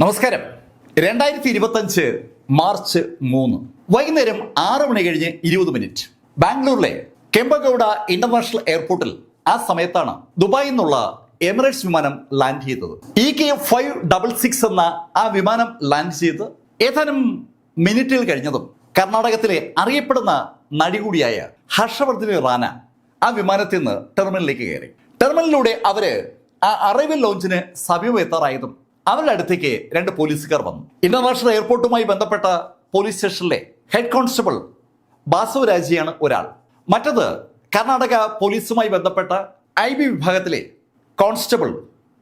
നമസ്കാരം. രണ്ടായിരത്തി ഇരുപത്തഞ്ച് മാർച്ച് മൂന്ന്. വൈകുന്നേരം ആറ് മണി കഴിഞ്ഞ് ഇരുപത് മിനിറ്റ്. ബാംഗ്ലൂരിലെ കെമ്പഗൌഡ ഇന്റർനാഷണൽ എയർപോർട്ടിൽ ആ സമയത്താണ് ദുബായിൽ നിന്നുള്ള എമിറേറ്റ്സ് വിമാനം ലാൻഡ് ചെയ്തത്. E K five double six എന്ന ആ വിമാനം ലാൻഡ് ചെയ്ത് ഏതാനും മിനിറ്റിൽ കഴിഞ്ഞതും കർണാടകത്തിലെ അറിയപ്പെടുന്ന നടി കൂടിയായ ഹർഷവർദ്ധന റാന ആ വിമാനത്തിൽ നിന്ന് ടെർമിനലിലേക്ക് കയറി. ടെർമിനലിലൂടെ അവർ ആ അറൈവൽ ലോഞ്ചിന് സമീപം എത്താറായതും അവരുടെ അടുത്തേക്ക് രണ്ട് പോലീസുകാർ വന്നു. ഇന്റർനാഷണൽ എയർപോർട്ടുമായി ബന്ധപ്പെട്ട പോലീസ് സ്റ്റേഷനിലെ ഹെഡ് കോൺസ്റ്റബിൾ ബാസവരാജിയാണ് ഒരാൾ. മറ്റത് കർണാടക പോലീസുമായി ബന്ധപ്പെട്ട ഐ ബി വിഭാഗത്തിലെ കോൺസ്റ്റബിൾ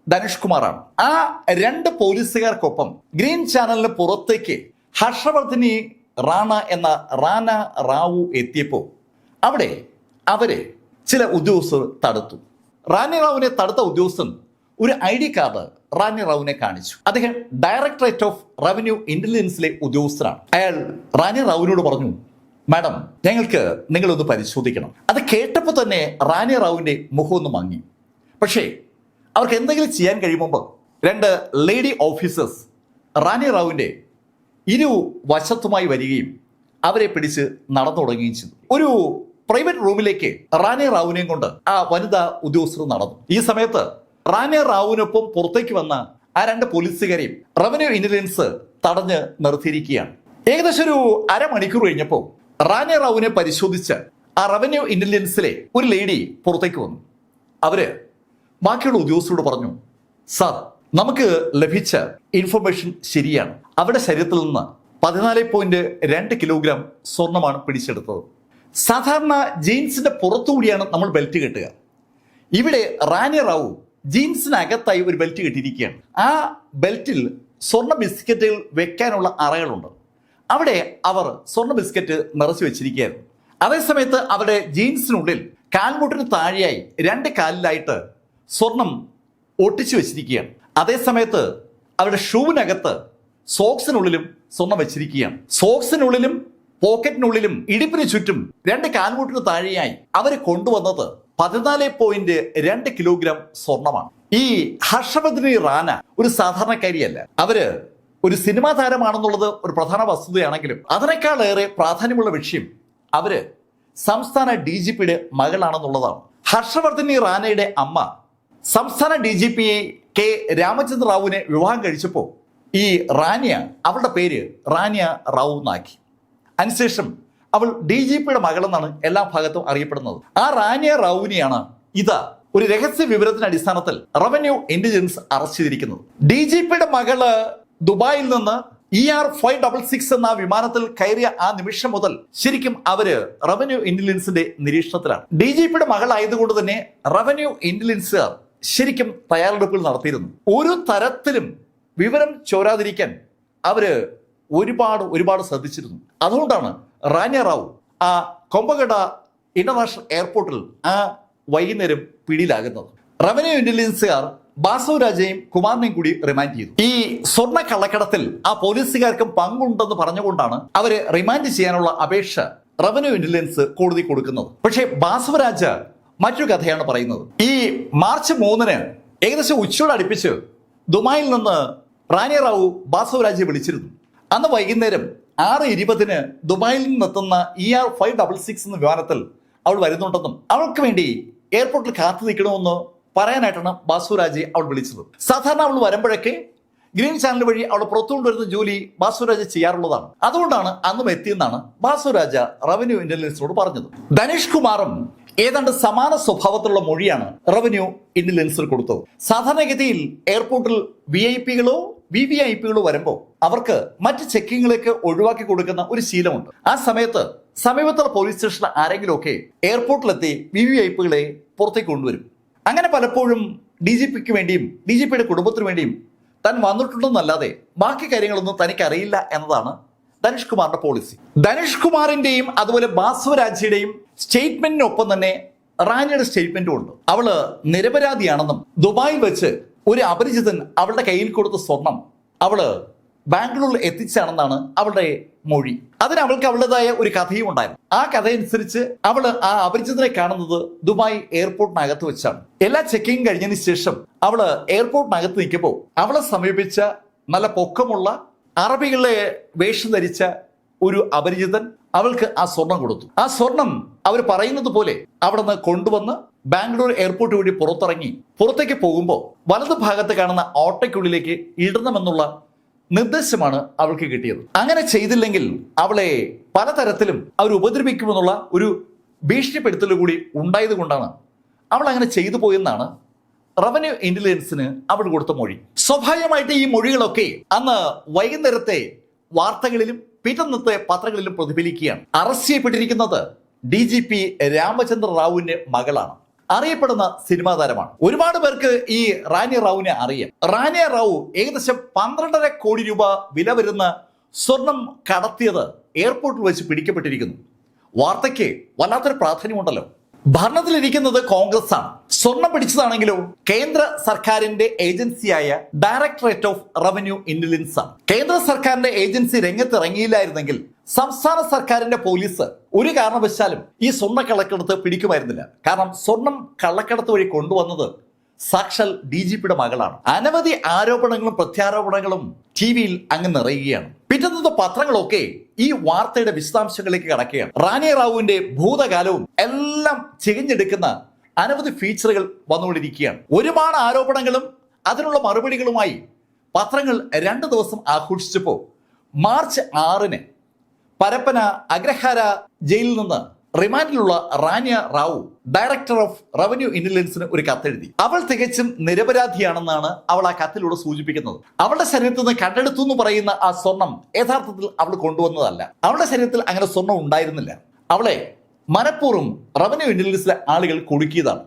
ധനുഷ് കുമാറാണ്. ആ രണ്ട് പോലീസുകാർക്കൊപ്പം ഗ്രീൻ ചാനലിന് പുറത്തേക്ക് ഹർഷവർദ്ധിനി റാണ എന്ന റാന റാവു എത്തിയപ്പോൾ അവിടെ അവരെ ചില ഉദ്യോഗസ്ഥർ തടുത്തു. റാണി റാവുവിനെ തടുത്ത ഉദ്യോഗസ്ഥൻ ഒരു ഐ ഡി കാർഡ് റാണി റാവുവിനെ കാണിച്ചു. അദ്ദേഹം ഡയറക്ടറേറ്റ് ഓഫ് റവന്യൂ ഇന്റലിജൻസിലെ ഉദ്യോഗസ്ഥനാണ്. അയാൾ റാണി റാവുവിനോട് പറഞ്ഞു മാഡം ഞങ്ങൾക്ക് നിങ്ങളൊന്ന് പരിശോധിക്കണം. അത് കേട്ടപ്പോൾ തന്നെ റാണി റാവുവിന്റെ മുഖം ഒന്ന് മങ്ങി. പക്ഷേ അവർക്ക് എന്തെങ്കിലും ചെയ്യാൻ കഴിയുമ്പോൾ രണ്ട് ലേഡി ഓഫീസേഴ്സ് റാണി റാവുവിന്റെ ഇരു വശത്തുമായി വരികയും അവരെ പിടിച്ച് നടന്നു തുടങ്ങുകയും ചെയ്തു. ഒരു പ്രൈവറ്റ് റൂമിലേക്ക് റാണി റാവുവിനെയും കൊണ്ട് ആ വനിതാ ഉദ്യോഗസ്ഥർ നടന്നു. ഈ സമയത്ത് റാണി റാവുവിനൊപ്പം പുറത്തേക്ക് വന്ന ആ രണ്ട് പോലീസുകാരെയും റവന്യൂ ഇന്റലിജൻസ് തടഞ്ഞ് നിർത്തിയിരിക്കുകയാണ്. ഏകദേശം ഒരു അരമണിക്കൂർ കഴിഞ്ഞപ്പോൾ റാനെ റാവുവിനെ പരിശോധിച്ച് ആ റവന്യൂ ഇന്റലിജൻസിലെ ഒരു ലേഡി പുറത്തേക്ക് വന്നു. അവർ ബാക്കിയുള്ള ഉദ്യോഗസ്ഥരോട് പറഞ്ഞു സാർ നമുക്ക് ലഭിച്ച ഇൻഫർമേഷൻ ശരിയാണ്. അവരുടെ ശരീരത്തിൽ നിന്ന് പതിനാല് പോയിന്റ് രണ്ട് കിലോഗ്രാം സ്വർണമാണ് പിടിച്ചെടുത്തത്. സാധാരണ ജീൻസിന്റെ പുറത്തുകൂടിയാണ് നമ്മൾ ബെൽറ്റ് കെട്ടുക. ഇവിടെ റാനി റാവു ജീൻസിനകത്തായി ഒരു ബെൽറ്റ് കെട്ടിയിരിക്കുകയാണ്. ആ ബെൽറ്റിൽ സ്വർണ ബിസ്ക്കറ്റുകൾ വെക്കാനുള്ള അറകളുണ്ട്. അവിടെ അവർ സ്വർണ ബിസ്ക്കറ്റ് നിറച്ചു വെച്ചിരിക്കുകയായിരുന്നു. അതേസമയത്ത് അവരുടെ ജീൻസിനുള്ളിൽ കാൽമുട്ടിന് താഴെയായി രണ്ട് കാലിലായിട്ട് സ്വർണം ഒട്ടിച്ചു വെച്ചിരിക്കുകയാണ്. അതേസമയത്ത് അവരുടെ ഷൂവിനകത്ത് സോക്സിനുള്ളിലും സ്വർണം വെച്ചിരിക്കുകയാണ്. സോക്സിനുള്ളിലും പോക്കറ്റിനുള്ളിലും ഇടിപ്പിന് ചുറ്റും രണ്ട് കാൽമുട്ടിന് താഴെയായി അവർ കൊണ്ടുവന്നത് പതിനാല് പോയിന്റ് രണ്ട് കിലോഗ്രാം സ്വർണമാണ്. ഈ ഹർഷവർദ്ധനി റാന ഒരു സാധാരണക്കാരിയല്ല. അവർ ഒരു സിനിമാ താരമാണെന്നുള്ളത് ഒരു പ്രധാന വസ്തുതയാണെങ്കിലും അതിനേക്കാളേറെ പ്രാധാന്യമുള്ള വിഷയം അവർ സംസ്ഥാന ഡി ജി പിയുടെ മകളാണെന്നുള്ളതാണ്. ഹർഷവർദ്ധനി റാനയുടെ അമ്മ സംസ്ഥാന D G P K Ramachandra റാവുവിനെ വിവാഹം കഴിച്ചപ്പോൾ ഈ റാനിയ അവളുടെ പേര് റാനിയ റാവു എന്നാക്കി അതിനുശേഷം അവൾ ഡി ജി പിയുടെ മകളെന്നാണ് എല്ലാ ഭാഗത്തും അറിയപ്പെടുന്നത്. ആ റാനിയ റൌനിയാണ് ഇത് ഒരു രഹസ്യ വിവരത്തിന്റെ അടിസ്ഥാനത്തിൽ റവന്യൂ ഇന്റലിജൻസ് അറസ്റ്റ് ചെയ്തിരിക്കുന്നത്. ഡി ജി പിയുടെ മകൾ ദുബായിൽ നിന്ന് E R five double six എന്ന വിമാനത്തിൽ കയറിയ ആ നിമിഷം മുതൽ ശരിക്കും അവർ റവന്യൂ ഇന്റലിജൻസിന്റെ നിരീക്ഷണത്തിലാണ്. ഡി ജി പിയുടെ മകളായതുകൊണ്ട് തന്നെ റവന്യൂ ഇന്റലിജൻസുകാർ ശരിക്കും തയ്യാറെടുപ്പുകൾ നടത്തിയിരുന്നു. ഒരു തരത്തിലും വിവരം ചോരാതിരിക്കാൻ അവർ ഒരുപാട് ഒരുപാട് ശ്രദ്ധിച്ചിരുന്നു. അതുകൊണ്ടാണ് റാനിയ റാവു ആ കൊമ്പകട ഇന്റർനാഷണൽ എയർപോർട്ടിൽ ആ വൈകുന്നേരം പിടിയിലാകുന്നത്. റവന്യൂ ഇന്റലിജൻസുകാർ ബാസവരാജയും കുമാറിനെയും കൂടി റിമാൻഡ് ചെയ്തു. ഈ സ്വർണ കള്ളക്കടത്തിൽ ആ പോലീസുകാർക്കും പങ്കുണ്ടെന്ന് പറഞ്ഞുകൊണ്ടാണ് അവരെ റിമാൻഡ് ചെയ്യാനുള്ള അപേക്ഷ റവന്യൂ ഇന്റലിജൻസ് കോടതി കൊടുക്കുന്നത്. പക്ഷേ ബാസവരാജ മറ്റൊരു കഥയാണ് പറയുന്നത്. ഈ മാർച്ച് മൂന്നിന് ഏകദേശം ഉച്ചയോട് അടുപ്പിച്ച് ദുബായിൽ നിന്ന് റാണി റാവു ബാസവരാജെ വിളിച്ചിരുന്നു. അന്ന് വൈകുന്നേരം ആറ് ഇരുപതിന് ദുബായിൽ നിന്നെത്തുന്ന E R five double six എന്ന വിമാനത്തിൽ അവൾ വരുന്നുണ്ടെന്നും അവൾക്ക് വേണ്ടി എയർപോർട്ടിൽ കാത്തു നിൽക്കണമെന്ന് പറയാനായിട്ടാണ് ബാസുരാജെ അവൾ വിളിച്ചത്. സാധാരണ അവൾ വരുമ്പോഴൊക്കെ ഗ്രീൻ ചാനൽ വഴി അവൾ പുറത്തുകൊണ്ടുവരുന്ന ജോലി ബാസുരാജ ചെയ്യാറുള്ളതാണ്. അതുകൊണ്ടാണ് അന്നും എത്തിയെന്നാണ് ബാസുരാജ റവന്യൂ ഇന്റലിജൻസിനോട് പറഞ്ഞത്. ധനീഷ് കുമാറും ഏതാണ്ട് സമാന സ്വഭാവത്തിലുള്ള മൊഴിയാണ് റവന്യൂ ഇന്റലിജൻസിൽ കൊടുത്തത്. സാധാരണഗതിയിൽ എയർപോർട്ടിൽ വി ഐ പികളോ വി വി ഐ പികൾ വരുമ്പോൾ അവർക്ക് മറ്റ് ചെക്കിങ്ങിലേക്ക് ഒഴിവാക്കി കൊടുക്കുന്ന ഒരു ശീലമുണ്ട്. ആ സമയത്ത് സമീപത്തുള്ള പോലീസ് സ്റ്റേഷനിൽ ആരെങ്കിലും ഒക്കെ എയർപോർട്ടിലെത്തി വി വി ഐ പികളെ പുറത്തേക്ക് കൊണ്ടുവരും. അങ്ങനെ പലപ്പോഴും ഡി ജി പിക്ക് വേണ്ടിയും ഡി ജി പിയുടെ കുടുംബത്തിന് വേണ്ടിയും താൻ വന്നിട്ടുണ്ടെന്നല്ലാതെ ബാക്കി കാര്യങ്ങളൊന്നും തനിക്കറിയില്ല എന്നതാണ് ധനുഷ് കുമാറിന്റെ പോളിസി. ധനുഷ് കുമാറിന്റെയും അതുപോലെ ബാസുവരാജിയുടെയും സ്റ്റേറ്റ്മെന്റിനൊപ്പം തന്നെ റാനിയുടെ സ്റ്റേറ്റ്മെന്റും ഉണ്ട്. അവൾ നിരപരാധിയാണെന്നും ദുബായിൽ വെച്ച് ഒരു അപരിചിതൻ അവളുടെ കയ്യിൽ കൊടുത്ത സ്വർണം അവൾ ബാംഗ്ലൂരിൽ എത്തിച്ചാണെന്നാണ് അവളുടെ മൊഴി. അതിന് അവൾക്ക് അവളുടേതായ ഒരു കഥയും ഉണ്ടായിരുന്നു. ആ കഥയനുസരിച്ച് അവൾ ആ അപരിചിതനെ കാണുന്നത് ദുബായ് എയർപോർട്ടിനകത്ത് വെച്ചാണ്. എല്ലാ ചെക്കിങ് കഴിഞ്ഞതിന് ശേഷം അവൾ എയർപോർട്ടിനകത്ത് നിൽക്കുമ്പോൾ അവളെ സമീപിച്ച നല്ല പൊക്കമുള്ള അറബികളെ വേഷം ധരിച്ച ഒരു അപരിചിതൻ അവൾക്ക് ആ സ്വർണം കൊടുത്തു. ആ സ്വർണം അവർ പറയുന്നത് പോലെ അവിടെ നിന്ന് കൊണ്ടുവന്ന് ബാംഗ്ലൂർ എയർപോർട്ട് വഴി പുറത്തിറങ്ങി. പുറത്തേക്ക് പോകുമ്പോൾ വലതു ഭാഗത്ത് കാണുന്ന ഓട്ടയ്ക്കുള്ളിലേക്ക് ഇടണമെന്നുള്ള നിർദ്ദേശമാണ് അവൾക്ക് കിട്ടിയത്. അങ്ങനെ ചെയ്തില്ലെങ്കിൽ അവളെ പലതരത്തിലും അവർ ഉപദ്രവിക്കുമെന്നുള്ള ഒരു ഭീഷണിപ്പെടുത്തൽ കൂടി ഉണ്ടായത് കൊണ്ടാണ് അവൾ അങ്ങനെ ചെയ്തു പോയെന്നാണ് റവന്യൂ ഇന്റലിജൻസിന് അവൾ കൊടുത്ത മൊഴി. സ്വാഭാവികമായിട്ട് ഈ മൊഴികളൊക്കെ അന്ന് വൈകുന്നേരത്തെ വാർത്തകളിലും പിറ്റന്നത്തെ പത്രങ്ങളിലും പ്രതിഫലിക്കുകയാണ്. അറസ്റ്റ് ചെയ്യപ്പെട്ടിരിക്കുന്നത് ഡി ജി പി രാമചന്ദ്ര റാവുവിന്റെ മകളാണ്. അറിയപ്പെടുന്ന സിനിമാ താരമാണ്. ഒരുപാട് പേർക്ക് ഈ റാനി റാവുവിനെ അറിയാം. റാനി റാവു ഏകദേശം പന്ത്രണ്ടര കോടി രൂപ വില വരുന്ന സ്വർണം കടത്തിയത് എയർപോർട്ടിൽ വെച്ച് പിടിക്കപ്പെട്ടിരിക്കുന്നു. വാർത്തയ്ക്ക് വല്ലാത്തൊരു പ്രാധാന്യമുണ്ടല്ലോ. ഭരണത്തിലിരിക്കുന്നത് കോൺഗ്രസ് ആണ് സ്വർണം പിടിച്ചതാണെങ്കിലോ കേന്ദ്ര സർക്കാരിന്റെ ഏജൻസിയായ ഡയറക്ടറേറ്റ് ഓഫ് റവന്യൂ ഇന്റലിജൻസ് ആണ് കേന്ദ്ര സർക്കാരിന്റെ ഏജൻസി രംഗത്തിറങ്ങിയില്ലായിരുന്നെങ്കിൽ സംസ്ഥാന സർക്കാരിന്റെ പോലീസ് ഒരു കാരണവശാലും ഈ സ്വർണ കള്ളക്കടത്ത് പിടിക്കുമായിരുന്നില്ല. കാരണം സ്വർണം കള്ളക്കടത്ത് വഴി കൊണ്ടുവന്നത് സാക്ഷാൽ ഡി ജി പിയുടെ മകളാണ്. അനവധി ആരോപണങ്ങളും പ്രത്യാരോപണങ്ങളും ടി വിയിൽ അങ്ങ് നിറയുകയാണ്. പിറ്റന്നത്തെ പത്രങ്ങളൊക്കെ ഈ വാർത്തയുടെ വിശദാംശങ്ങളിലേക്ക് കടക്കുകയാണ്. റാണി റാവുവിന്റെ ഭൂതകാലവും എല്ലാം ചികഞ്ഞെടുക്കുന്ന അനവധി ഫീച്ചറുകൾ വന്നുകൊണ്ടിരിക്കുകയാണ്. ഒരുപാട് ആരോപണങ്ങളും അതിനുള്ള മറുപടികളുമായി പത്രങ്ങൾ രണ്ട് ദിവസം ആഘോഷിച്ചപ്പോൾ മാർച്ച് ആറിന് പരപ്പന അഗ്രഹാര ജയിലിൽ നിന്ന് റിമാൻഡിലുള്ള Ranya Rao director of revenue ഇന്റലിജൻസിന് ഒരു കത്തെഴുതി. അവൾ തികച്ചും നിരപരാധിയാണെന്നാണ് അവൾ ആ കത്തിലൂടെ സൂചിപ്പിക്കുന്നത്. അവളുടെ ശരീരത്തിൽ നിന്ന് കണ്ടെടുത്തു എന്ന് പറയുന്ന ആ സ്വർണം യഥാർത്ഥത്തിൽ അവൾ കൊണ്ടുവന്നതല്ല. അവളുടെ ശരീരത്തിൽ അങ്ങനെ സ്വർണം ഉണ്ടായിരുന്നില്ല. അവളെ മനഃപൂർവം റവന്യൂ ഇന്റലിജൻസിലെ ആളുകൾ കുടുക്കിയതാണ്.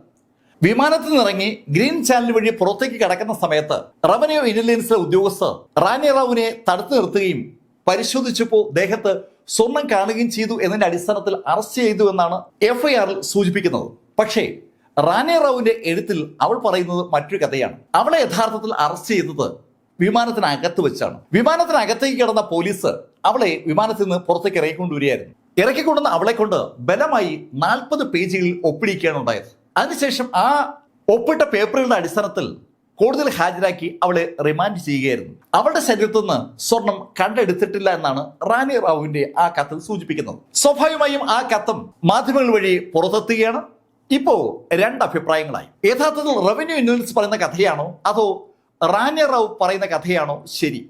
വിമാനത്തിൽ നിന്നിറങ്ങി ഗ്രീൻ ചാനൽ വഴി പുറത്തേക്ക് കടക്കുന്ന സമയത്ത് റവന്യൂ ഇന്റലിജൻസിലെ ഉദ്യോഗസ്ഥർ റാനി റാവുവിനെ തടുത്തു നിർത്തുകയും പരിശോധിച്ചപ്പോൾ ദേഹത്ത് സ്വർണം കാണുകയും ചെയ്തു എന്നതിന്റെ അടിസ്ഥാനത്തിൽ അറസ്റ്റ് ചെയ്തു എന്നാണ് എഫ്ഐആറിൽ സൂചിപ്പിക്കുന്നത്. പക്ഷേ റാനെ റാവുവിന്റെ എഴുത്തിൽ അവൾ പറയുന്നത് മറ്റൊരു കഥയാണ്. അവളെ യഥാർത്ഥത്തിൽ അറസ്റ്റ് ചെയ്തത് വിമാനത്തിനകത്ത് വെച്ചാണ്. വിമാനത്തിനകത്തേക്ക് കിടന്ന പോലീസ് അവളെ വിമാനത്തിൽ നിന്ന് പുറത്തേക്ക് ഇറക്കിക്കൊണ്ടുവരികയായിരുന്നു. ഇറക്കിക്കൊണ്ടുവന്ന അവളെ കൊണ്ട് ബലമായി നാൽപ്പത് പേജുകളിൽ ഒപ്പിടിക്കുകയാണ് ഉണ്ടായത്. അതിനുശേഷം ആ ഒപ്പിട്ട പേപ്പറുകളുടെ അടിസ്ഥാനത്തിൽ കൂടുതൽ ഹാജരാക്കി അവളെ റിമാൻഡ് ചെയ്യുകയായിരുന്നു. അവളുടെ ശരീരത്തു നിന്ന് സ്വർണം കണ്ടെടുത്തിട്ടില്ല എന്നാണ് റാണി റാവുവിന്റെ ആ കത്തിൽ സൂചിപ്പിക്കുന്നത്. സ്വാഭാവികമായും ആ കത്തും മാധ്യമങ്ങൾ വഴി പുറത്തെത്തുകയാണ്. ഇപ്പോ രണ്ട് അഭിപ്രായങ്ങളായി. യഥാർത്ഥത്തിൽ റവന്യൂ ഇന്റലിജൻസ് പറയുന്ന കഥയാണോ? അതോ റാണി റാവു പറയുന്ന കഥയാണോ? ശരി.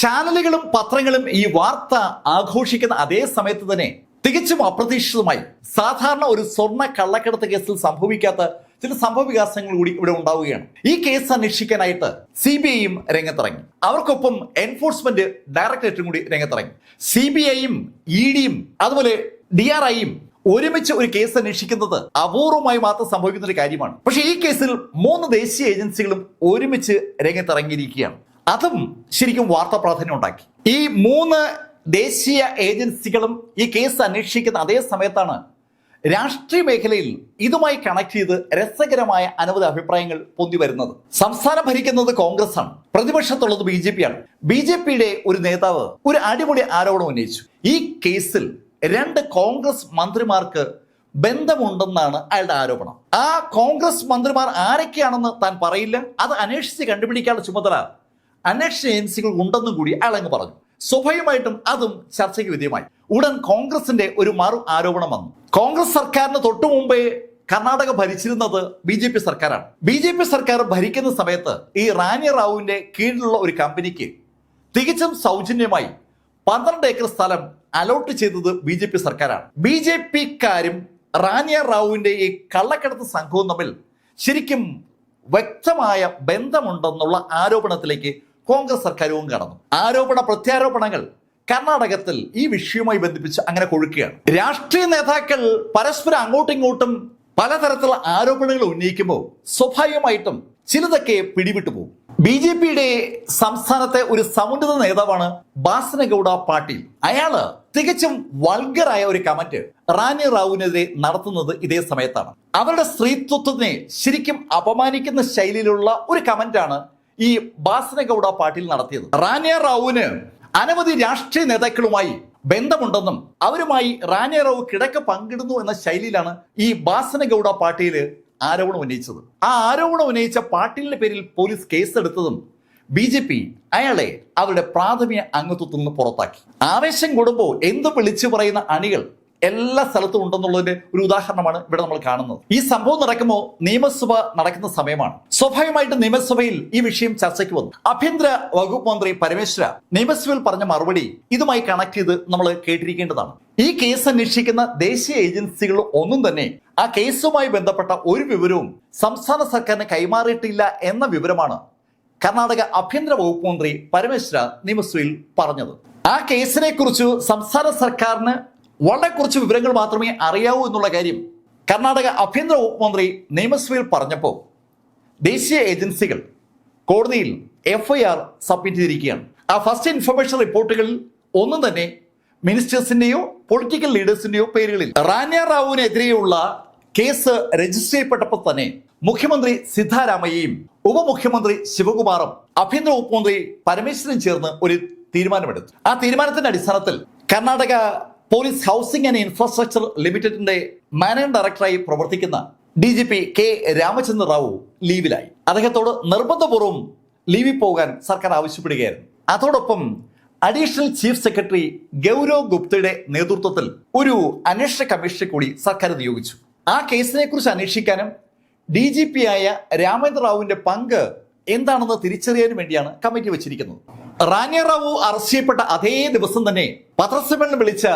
ചാനലുകളും പത്രങ്ങളും ഈ വാർത്ത ആഘോഷിക്കുന്ന അതേ സമയത്ത് തന്നെ തികച്ചും അപ്രതീക്ഷിതമായി സാധാരണ ഒരു സ്വർണ കള്ളക്കടത്ത് കേസിൽ സംഭവിക്കാത്ത ചില സംഭവ വികാസങ്ങൾ കൂടി ഇവിടെ ഉണ്ടാവുകയാണ്. ഈ കേസ് അന്വേഷിക്കാനായിട്ട് സി ബി ഐയും രംഗത്തിറങ്ങി. അവർക്കൊപ്പം എൻഫോഴ്സ്മെന്റ് ഡയറക്ടറേറ്റും കൂടി രംഗത്തിറങ്ങി. സി ബി ഐയും ഇ ഡിയും അതുപോലെ ഡി ആർ ഐയും ഒരുമിച്ച് ഒരു കേസ് അന്വേഷിക്കുന്നത് അപൂർവമായി മാത്രം സംഭവിക്കുന്ന ഒരു കാര്യമാണ്. പക്ഷേ ഈ കേസിൽ മൂന്ന് ദേശീയ ഏജൻസികളും ഒരുമിച്ച് രംഗത്തിറങ്ങിയിരിക്കുകയാണ്. അതും ശരിക്കും വാർത്താ പ്രാധാന്യം ഉണ്ടാക്കി. ഈ മൂന്ന് ദേശീയ ഏജൻസികളും ഈ കേസ് അന്വേഷിക്കുന്ന അതേ സമയത്താണ് രാഷ്ട്രീയ മേഖലയിൽ ഇതുമായി കണക്ട് ചെയ്ത് രസകരമായ അനവധി അഭിപ്രായങ്ങൾ പൊന്തി വരുന്നത്. സംസ്ഥാനം ഭരിക്കുന്നത് കോൺഗ്രസ് ആണ് പ്രതിപക്ഷത്തുള്ളത് ബി ജെ പി ആണ് ബി ജെ പിയുടെ ഒരു നേതാവ് ഒരു അടിമുടി ആരോപണം ഉന്നയിച്ചു. ഈ കേസിൽ രണ്ട് കോൺഗ്രസ് മന്ത്രിമാർക്ക് ബന്ധമുണ്ടെന്നാണ് അയാളുടെ ആരോപണം. ആ കോൺഗ്രസ് മന്ത്രിമാർ ആരൊക്കെയാണെന്ന് താൻ പറയില്ല? അത് അന്വേഷിച്ച് കണ്ടുപിടിക്കാനുള്ള ചുമതല അന്വേഷണ ഏജൻസികൾ ഉണ്ടെന്നും കൂടി അയാൾ അങ്ങ് പറഞ്ഞു. സ്വാഭാവികമായിട്ടും അതും ചർച്ചയ്ക്ക് വിധേയമായി. ഉടൻ കോൺഗ്രസിന്റെ ഒരു മറു ആരോപണം വന്നു. കോൺഗ്രസ് സർക്കാരിന് തൊട്ടു മുമ്പേ കർണാടക ഭരിച്ചിരുന്നത് ബി ജെ പി സർക്കാരാണ്. ബി ജെ പി സർക്കാർ ഭരിക്കുന്ന സമയത്ത് ഈ റാനി റാവുവിന്റെ കീഴിലുള്ള ഒരു കമ്പനിക്ക് തികച്ചും സൗജന്യമായി പന്ത്രണ്ട് ഏക്കർ സ്ഥലം അലോട്ട് ചെയ്തത് ബി ജെ പി സർക്കാരാണ്. ബി ജെ പിക്കാരും റാനിയ റാവുവിന്റെ ഈ കള്ളക്കടത്ത് സംഘവും തമ്മിൽ ശരിക്കും വ്യക്തമായ ബന്ധമുണ്ടെന്നുള്ള ആരോപണത്തിലേക്ക് കോൺഗ്രസ് സർക്കാരും കടന്നു ആരോപണ പ്രത്യാരോപണങ്ങൾ കർണാടകത്തിൽ ഈ വിഷയവുമായി ബന്ധിപ്പിച്ച് അങ്ങനെ കൊഴുക്കുകയാണ്. രാഷ്ട്രീയ നേതാക്കൾ പരസ്പരം അങ്ങോട്ടും ഇങ്ങോട്ടും പലതരത്തിലുള്ള ആരോപണങ്ങൾ ഉന്നയിക്കുമ്പോൾ സ്വാഭാവികമായിട്ടും ചിലതൊക്കെ പിടിവിട്ടു പോകും. ബി ജെ പിയുടെ സംസ്ഥാനത്തെ ഒരു സമുന്നത നേതാവാണ് ബാസനഗൌഡ പാട്ടീൽ. അയാൾ തികച്ചും വൾഗറായ ഒരു കമന്റ് റാനി റാവുവിനെതിരെ നടത്തുന്നത് ഇതേ സമയത്താണ്. അവരുടെ സ്ത്രീത്വത്തിനെ ശരിക്കും അപമാനിക്കുന്ന ശൈലിയിലുള്ള ഒരു കമന്റാണ് ഈ ബാസനഗൌഡ പാട്ടീൽ നടത്തിയത്. റാനിയ റാവുവിന് അനവധി രാഷ്ട്രീയ നേതാക്കളുമായി ബന്ധമുണ്ടെന്നും അവരുമായി റാനിയ കിടക്ക പങ്കിടുന്നു എന്ന ശൈലിയിലാണ് ഈ ബാസനഗൌഡ പാട്ടീൽ ആരോപണം ഉന്നയിച്ചത്. ആ ആരോപണം ഉന്നയിച്ച പാട്ടീലിന്റെ പേരിൽ പോലീസ് കേസെടുത്തതും ബി ജെ പി അയാളെ അവരുടെ പ്രാഥമിക അംഗത്വത്തിൽ നിന്ന് പുറത്താക്കി. ആവേശം കൂടുമ്പോൾ എന്ത് വിളിച്ചു പറയുന്ന അണികൾ എല്ലാ സ്ഥലത്തും ഉണ്ടെന്നുള്ളതിന്റെ ഒരു ഉദാഹരണമാണ് ഇവിടെ നമ്മൾ കാണുന്നത്. ഈ സംഭവം നടക്കുമ്പോൾ നിയമസഭ നടക്കുന്ന സമയമാണ്. സ്വാഭാവികമായിട്ട് നിയമസഭയിൽ ഈ വിഷയം ചർച്ചയ്ക്ക് വന്നു. ആഭ്യന്തര വകുപ്പ് മന്ത്രി പരമേശ്വര നിയമസഭയിൽ പറഞ്ഞ മറുപടി ഇതുമായി കണക്ട് ചെയ്ത് നമ്മൾ കേട്ടിരിക്കേണ്ടതാണ്. ഈ കേസ് അന്വേഷിക്കുന്ന ദേശീയ ഏജൻസികൾ ഒന്നും തന്നെ ആ കേസുമായി ബന്ധപ്പെട്ട ഒരു വിവരവും സംസ്ഥാന സർക്കാരിന് കൈമാറിയിട്ടില്ല എന്ന വിവരമാണ് കർണാടക ആഭ്യന്തര വകുപ്പ് മന്ത്രി പരമേശ്വര നിയമസഭയിൽ പറഞ്ഞത്. ആ കേസിനെ കുറിച്ച് സംസ്ഥാന സർക്കാരിന് വളരെ കുറച്ച് വിവരങ്ങൾ മാത്രമേ അറിയാവൂ എന്നുള്ള കാര്യം കർണാടക ആഭ്യന്തര വകുപ്പ് മന്ത്രി നിയമസഭയിൽ പറഞ്ഞപ്പോൾ ദേശീയ ഏജൻസികൾ കോടതിയിൽ എഫ്ഐആർ സബ്മിറ്റ് ചെയ്തിരിക്കുകയാണ്. ആ ഫസ്റ്റ് ഇൻഫർമേഷൻ റിപ്പോർട്ടുകളിൽ ഒന്നും തന്നെ മിനിസ്റ്റേഴ്സിന്റെയോ പൊളിറ്റിക്കൽ ലീഡേഴ്സിന്റെയോ പേരുകളിൽ. റാന്യ റാവുവിനെതിരെയുള്ള കേസ് രജിസ്റ്റർ ചെയ്യപ്പെട്ടപ്പോൾ തന്നെ മുഖ്യമന്ത്രി സിദ്ധാരാമയ്യയും ഉപമുഖ്യമന്ത്രി ശിവകുമാറും ആഭ്യന്തര വകുപ്പ് മന്ത്രി പരമേശ്വരൻ ചേർന്ന് ഒരു തീരുമാനമെടുത്തു. ആ തീരുമാനത്തിന്റെ അടിസ്ഥാനത്തിൽ Karnataka police housing and infrastructure ലിമിറ്റഡിന്റെ മാനേജിംഗ് ഡയറക്ടറായി പ്രവർത്തിക്കുന്ന D G P K Ramachandra Rao ലീവിലായി. അദ്ദേഹത്തോട് നിർബന്ധപൂർവം ലീവിൽ പോകാൻ സർക്കാർ ആവശ്യപ്പെടുകയായിരുന്നു. അതോടൊപ്പം അഡീഷണൽ ചീഫ് സെക്രട്ടറി ഗൗരവ് ഗുപ്തയുടെ നേതൃത്വത്തിൽ ഒരു അന്വേഷണ കമ്മീഷനെ കൂടി സർക്കാർ നിയോഗിച്ചു. ആ കേസിനെ കുറിച്ച് അന്വേഷിക്കാനും ഡി ജി പി ആയ രാമേന്ദ്ര റാവുവിന്റെ പങ്ക് എന്താണെന്ന് തിരിച്ചറിയാനും വേണ്ടിയാണ് കമ്മിറ്റി വെച്ചിരിക്കുന്നത്. റാന്യ റാവു അറസ്റ്റ് അതേ ദിവസം തന്നെ പത്രസമ്മേളനം വിളിച്ച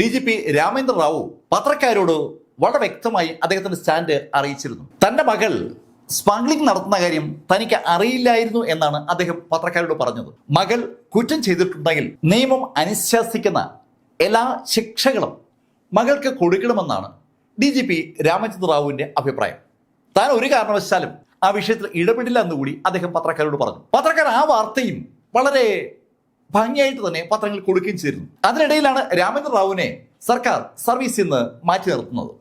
D G P Ramendra Rao പത്രക്കാരോട് വളരെ വ്യക്തമായി അദ്ദേഹത്തിന്റെ സ്റ്റാൻഡ് അറിയിച്ചിരുന്നു. തന്റെ മകൾ സ്മഗ്ലിംഗ് നടത്തുന്ന കാര്യം തനിക്ക് അറിയില്ലായിരുന്നു എന്നാണ് അദ്ദേഹം പത്രക്കാരോട് പറഞ്ഞത്. മകൾ കുറ്റം ചെയ്തിട്ടുണ്ടെങ്കിൽ നിയമം അനുശാസിക്കുന്ന എല്ലാ ശിക്ഷകളും മകൾക്ക് കൊടുക്കണമെന്നാണ് ഡി ജി പി രാമചന്ദ്ര റാവുവിന്റെ അഭിപ്രായം. താൻ ഒരു കാരണവശാലും ആ വിഷയത്തിൽ ഇടപെടില്ല എന്നുകൂടി അദ്ദേഹം പത്രക്കാരോട് പറഞ്ഞു. പത്രക്കാർ ആ വാർത്തയും വളരെ ഭംഗിയായിട്ട് തന്നെ പത്രങ്ങൾ കൊടുക്കുകയും ചെയ്തിരുന്നു. അതിനിടയിലാണ് രാമേന്ദ്ര റാവുവിനെ സർക്കാർ സർവീസിൽ നിന്ന് മാറ്റി നിർത്തുന്നത്.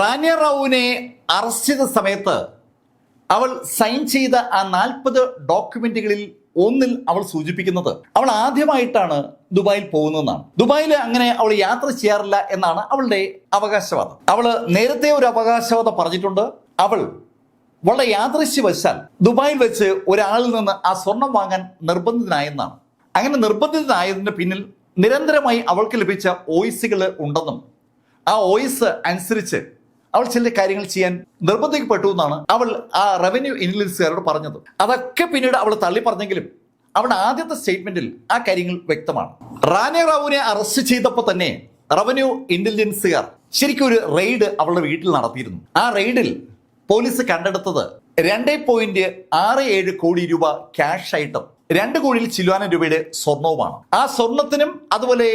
റാനിയ റാവുവിനെ അറസ്റ്റ് ചെയ്ത സമയത്ത് അവൾ സൈൻ ചെയ്ത ആ നാൽപ്പത് ഡോക്യുമെന്റുകളിൽ ഒന്നിൽ അവൾ സൂചിപ്പിക്കുന്നത് അവൾ ആദ്യമായിട്ടാണ് ദുബായിൽ പോകുന്നതെന്നാണ്. ദുബായിൽ അങ്ങനെ അവൾ യാത്ര ചെയ്യാറില്ല എന്നാണ് അവളുടെ അവകാശവാദം. അവൾ നേരത്തെ ഒരു അവകാശവാദം പറഞ്ഞിട്ടുണ്ട്. അവൾ വളരെ യാദൃശ്യവശാൽ ദുബായിൽ വെച്ച് ഒരാളിൽ നിന്ന് ആ സ്വർണം വാങ്ങാൻ നിർബന്ധിതനായെന്നാണ്. അങ്ങനെ നിർബന്ധിതനായതിന് പിന്നിൽ നിരന്തരമായി അവൾക്ക് ലഭിച്ച ഓയിസുകൾ ഉണ്ടെന്നും ആ ഓയിസ് അനുസരിച്ച് അവൾ ചില കാര്യങ്ങൾ ചെയ്യാൻ നിർബന്ധിക്കപ്പെട്ടു എന്നാണ് അവൾ ആ റവന്യൂ ഇന്റലിജൻസുകാരോട് പറഞ്ഞത്. അതൊക്കെ പിന്നീട് അവൾ തള്ളി പറഞ്ഞെങ്കിലും അവളുടെ ആദ്യത്തെ സ്റ്റേറ്റ്മെന്റിൽ ആ കാര്യങ്ങൾ വ്യക്തമാണ്. റാനെ റാവുവിനെ അറസ്റ്റ് ചെയ്തപ്പോൾ തന്നെ റവന്യൂ ഇന്റലിജൻസുകാർ ശരിക്കും ഒരു റെയ്ഡ് അവളുടെ വീട്ടിൽ നടത്തിയിരുന്നു. ആ റെയ്ഡിൽ പോലീസ് കണ്ടെടുത്തത് രണ്ട് പോയിന്റ് ആറ് ഏഴ് കോടി രൂപ ക്യാഷ് ആയിട്ടും രണ്ട് കോടിയിൽ ചില്ലുവാനം രൂപയുടെ സ്വർണവുമാണ്. ആ സ്വർണത്തിനും അതുപോലെ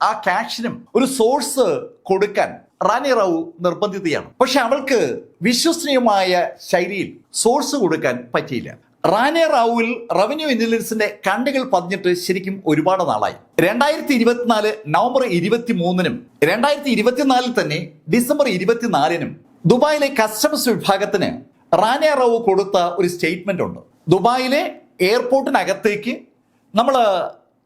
ആ ക്യാഷിനും ഒരു സോഴ്സ് കൊടുക്കാൻ റാണി റാവു നിർബന്ധിതയാണ്. പക്ഷെ അവൾക്ക് വിശ്വസനീയമായ ശൈലിയിൽ സോഴ്സ് കൊടുക്കാൻ പറ്റിയില്ല. റാണി റാവുവിൽ റവന്യൂ ഇന്റലിജൻസിന്റെ കണ്ടുകൾ പതിഞ്ഞിട്ട് ശരിക്കും ഒരുപാട് നാളായി. രണ്ടായിരത്തി ഇരുപത്തിനാല് നവംബർ ഇരുപത്തി മൂന്നിനും രണ്ടായിരത്തി ഇരുപത്തിനാലിൽ തന്നെ ഡിസംബർ ഇരുപത്തിനാലിനും ദുബായിലെ കസ്റ്റംസ് വിഭാഗത്തിന് റാനിയ റാവു കൊടുത്ത ഒരു സ്റ്റേറ്റ്മെന്റ് ഉണ്ട്. ദുബായിലെ എയർപോർട്ടിനകത്തേക്ക് നമ്മൾ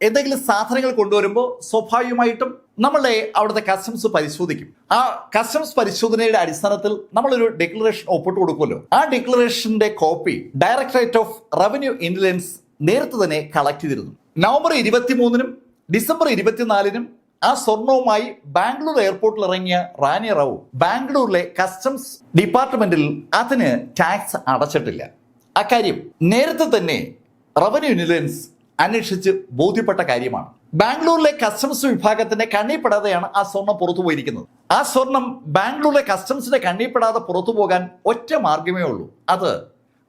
എന്തെങ്കിലും സാധനങ്ങൾ കൊണ്ടുവരുമ്പോൾ സ്വാഭാവികമായിട്ടും നമ്മളെ അവിടുത്തെ കസ്റ്റംസ് പരിശോധിക്കും. ആ കസ്റ്റംസ് പരിശോധനയുടെ അടിസ്ഥാനത്തിൽ നമ്മളൊരു ഡിക്ലറേഷൻ ഒപ്പിട്ട് കൊടുക്കുമല്ലോ. ആ ഡിക്ലറേഷന്റെ copy directorate of revenue intelligence നേരത്തെ തന്നെ കളക്ട് ചെയ്തിരുന്നു. നവംബർ ഇരുപത്തിമൂന്നിനും ഡിസംബർ ഇരുപത്തിനാലിനും ആ സ്വർണവുമായി ബാംഗ്ലൂർ എയർപോർട്ടിൽ ഇറങ്ങിയ റാനി റാവു ബാംഗ്ലൂരിലെ കസ്റ്റംസ് ഡിപ്പാർട്ട്മെന്റിൽ അതിന് ടാക്സ് അടച്ചിട്ടില്ല. അക്കാര്യം നേരത്തെ തന്നെ റവന്യൂ ഇന്റലിജൻസ് അന്വേഷിച്ച് ബോധ്യപ്പെട്ട കാര്യമാണ്. ബാംഗ്ലൂരിലെ കസ്റ്റംസ് വിഭാഗത്തിന്റെ കണ്ണിപ്പെടാതെയാണ് ആ സ്വർണം പുറത്തു പോയിരിക്കുന്നത്. ആ സ്വർണം ബാംഗ്ലൂരിലെ കസ്റ്റംസിന്റെ കണ്ണിപ്പെടാതെ പുറത്തു പോകാൻ ഒറ്റ മാർഗമേ ഉള്ളൂ. അത്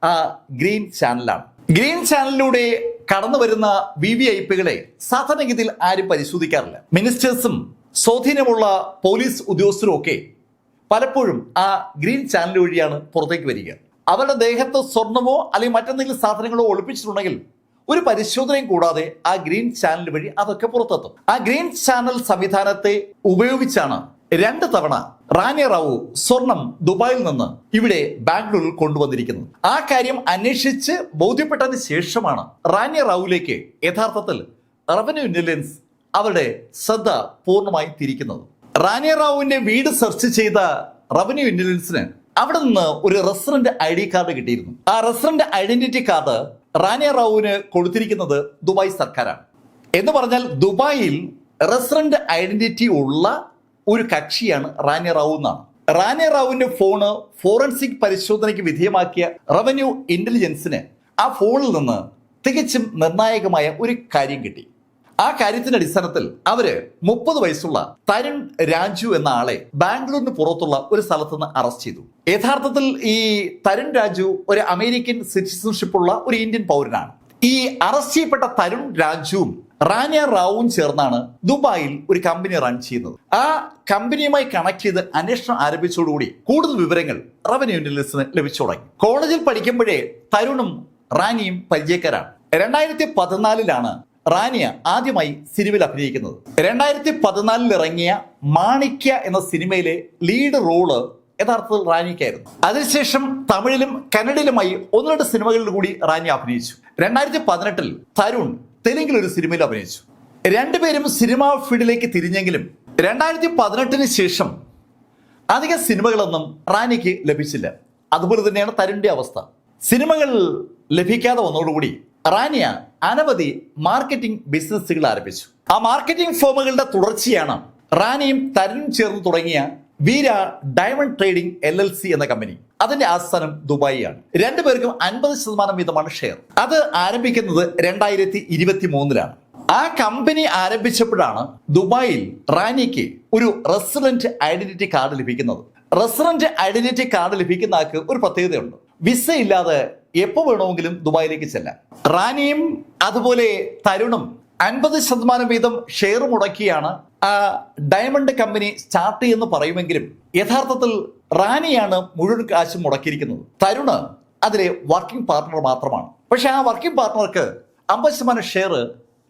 ആ ഗ്രീൻ ചാനലാണ്. ഗ്രീൻ ചാനലിലൂടെ കടന്നു വരുന്ന വി വി ഐ പികളെ സാധാരണഗതിയിൽ ആരും പരിശോധിക്കാറില്ല. മിനിസ്റ്റേഴ്സും സ്വാധീനമുള്ള പോലീസ് ഉദ്യോഗസ്ഥരും ഒക്കെ പലപ്പോഴും ആ ഗ്രീൻ ചാനൽ വഴിയാണ് പുറത്തേക്ക് വരിക. അവരുടെ ദേഹത്ത് സ്വർണമോ അല്ലെങ്കിൽ മറ്റെന്തെങ്കിലും സാധനങ്ങളോ ഒളിപ്പിച്ചിട്ടുണ്ടെങ്കിൽ ഒരു പരിശോധനയും കൂടാതെ ആ ഗ്രീൻ ചാനൽ വഴി അതൊക്കെ പുറത്തെത്തും. ആ ഗ്രീൻ ചാനൽ സംവിധാനത്തെ ഉപയോഗിച്ചാണ് രണ്ട് തവണ റാനി റാവു സ്വർണം ദുബായിൽ നിന്ന് ഇവിടെ ബാംഗ്ലൂരിൽ കൊണ്ടുവന്നിരിക്കുന്നു. ആ കാര്യം അന്വേഷിച്ച് ബോധ്യപ്പെട്ടതിന് ശേഷമാണ് റാനി റാവുവിലേക്ക് യഥാർത്ഥത്തിൽ റവന്യൂ ഇന്റലിജൻസ് അവരുടെ ശ്രദ്ധ പൂർണമായി തിരിക്കുന്നത്. റാനി റാവുവിന്റെ വീട് സെർച്ച് ചെയ്ത റവന്യൂ ഇന്റലിജൻസിന് അവിടെ നിന്ന് ഒരു റെസിഡന്റ് ഐ ഡി കാർഡ് കിട്ടിയിരുന്നു. ആ റെസിഡന്റ് ഐഡന്റിറ്റി കാർഡ് റാനിയ റാവുവിന് കൊടുത്തിരിക്കുന്നത് ദുബായ് സർക്കാരാണ്. എന്ന് പറഞ്ഞാൽ ദുബായിൽ റെസിഡന്റ് ഐഡന്റിറ്റി ഉള്ള ഒരു കക്ഷിയാണ് റാനി റാവു എന്നാണ്. റാനി റാവുവിന്റെ ഫോണ് ഫോറൻസിക് പരിശോധനയ്ക്ക് വിധേയമാക്കിയ റവന്യൂ ഇന്റലിജൻസിന് ആ ഫോണിൽ നിന്ന് തികച്ചും നിർണായകമായ ഒരു കാര്യം കിട്ടി. ആ കാര്യത്തിന്റെ അടിസ്ഥാനത്തിൽ അവർ മുപ്പത് വയസ്സുള്ള തരുൺ രാജു എന്ന ആളെ ബാംഗ്ലൂരിന് പുറത്തുള്ള ഒരു സ്ഥലത്ത് നിന്ന് അറസ്റ്റ് ചെയ്തു. യഥാർത്ഥത്തിൽ ഈ തരുൺ രാജു ഒരു അമേരിക്കൻ സിറ്റിസൺഷിപ്പ് ഉള്ള ഒരു ഇന്ത്യൻ പൗരനാണ്. ഈ അറസ്റ്റ് ചെയ്യപ്പെട്ട തരുൺ രാജുവും റാനിയ റാവുവും ചേർന്നാണ് ദുബായിൽ ഒരു കമ്പനി റൺ ചെയ്യുന്നത്. ആ കമ്പനിയുമായി കണക്ട് ചെയ്ത് അന്വേഷണം ആരംഭിച്ചതോടുകൂടി കൂടുതൽ വിവരങ്ങൾ റവന്യൂ ലിസ്റ്റിന് ലഭിച്ചു തുടങ്ങി. കോളേജിൽ പഠിക്കുമ്പോഴേ തരുണും റാനിയും പരിചയക്കാരാണ്. രണ്ടായിരത്തി പതിനാലിലാണ് റാനിയ ആദ്യമായി സിനിമയിൽ അഭിനയിക്കുന്നത്. രണ്ടായിരത്തി പതിനാലിൽ ഇറങ്ങിയ മാണിക്യ എന്ന സിനിമയിലെ ലീഡ് റോൾ യഥാർത്ഥത്തിൽ റാനിക്കായിരുന്നു. അതിനുശേഷം തമിഴിലും കന്നഡയിലുമായി ഒന്ന് രണ്ട് സിനിമകളിൽ കൂടി റാനി അഭിനയിച്ചു. രണ്ടായിരത്തി പതിനെട്ടിൽ തരുൺ തെലുങ്കിൽ ഒരു സിനിമയിൽ അഭിനയിച്ചു. രണ്ടുപേരും സിനിമാ ഫീൽഡിലേക്ക് തിരിഞ്ഞെങ്കിലും രണ്ടായിരത്തി പതിനെട്ടിന് ശേഷം അധിക സിനിമകളൊന്നും റാനിക്ക് ലഭിച്ചില്ല. അതുപോലെ തന്നെയാണ് തരുണിന്റെ അവസ്ഥ. സിനിമകൾ ലഭിക്കാതെ വന്നതോടുകൂടി റാനിയ അനവധി മാർക്കറ്റിംഗ് ബിസിനസ്സുകൾ ആരംഭിച്ചു. ആ മാർക്കറ്റിംഗ് ഫോമുകളുടെ തുടർച്ചയാണ് റാനിയും തരുണും ചേർന്ന് തുടങ്ങിയ Veera diamond trading L L C എന്ന കമ്പനി. അതിന്റെ ആസ്ഥാനം ദുബായിയാണ്. രണ്ടുപേർക്കും അൻപത് ശതമാനം വീതമാണ് ഷെയർ. അത് ആരംഭിക്കുന്നത് രണ്ടായിരത്തി ഇരുപത്തി മൂന്നിലാണ് ആ കമ്പനി ആരംഭിച്ചപ്പോഴാണ് ദുബായിൽ റാനിക്ക് ഒരു റെസിഡന്റ് ഐഡന്റിറ്റി കാർഡ് ലഭിക്കുന്നത്. റെസിഡന്റ് ഐഡന്റിറ്റി കാർഡ് ലഭിക്കുന്ന ആൾക്ക് ഒരു പ്രത്യേകതയുണ്ട്. വിസ ഇല്ലാതെ എപ്പോ വേണമെങ്കിലും ദുബായിലേക്ക് ചെല്ലാം. റാനിയും അതുപോലെ തരുണും അൻപത് ശതമാനം വീതം ഷെയർ മുടക്കിയാണ് ഡയമണ്ട് കമ്പനി സ്റ്റാർട്ട് ചെയ്യുന്നു പറയുമെങ്കിലും യഥാർത്ഥത്തിൽ റാനിയാണ് മുഴുവൻ കാശും മുടക്കിയിരിക്കുന്നത്. തരുണ് അതിലെ വർക്കിംഗ് പാർട്ണർ മാത്രമാണ്. പക്ഷെ ആ വർക്കിംഗ് പാർട്ണർക്ക് അമ്പത് ശതമാനം ഷെയർ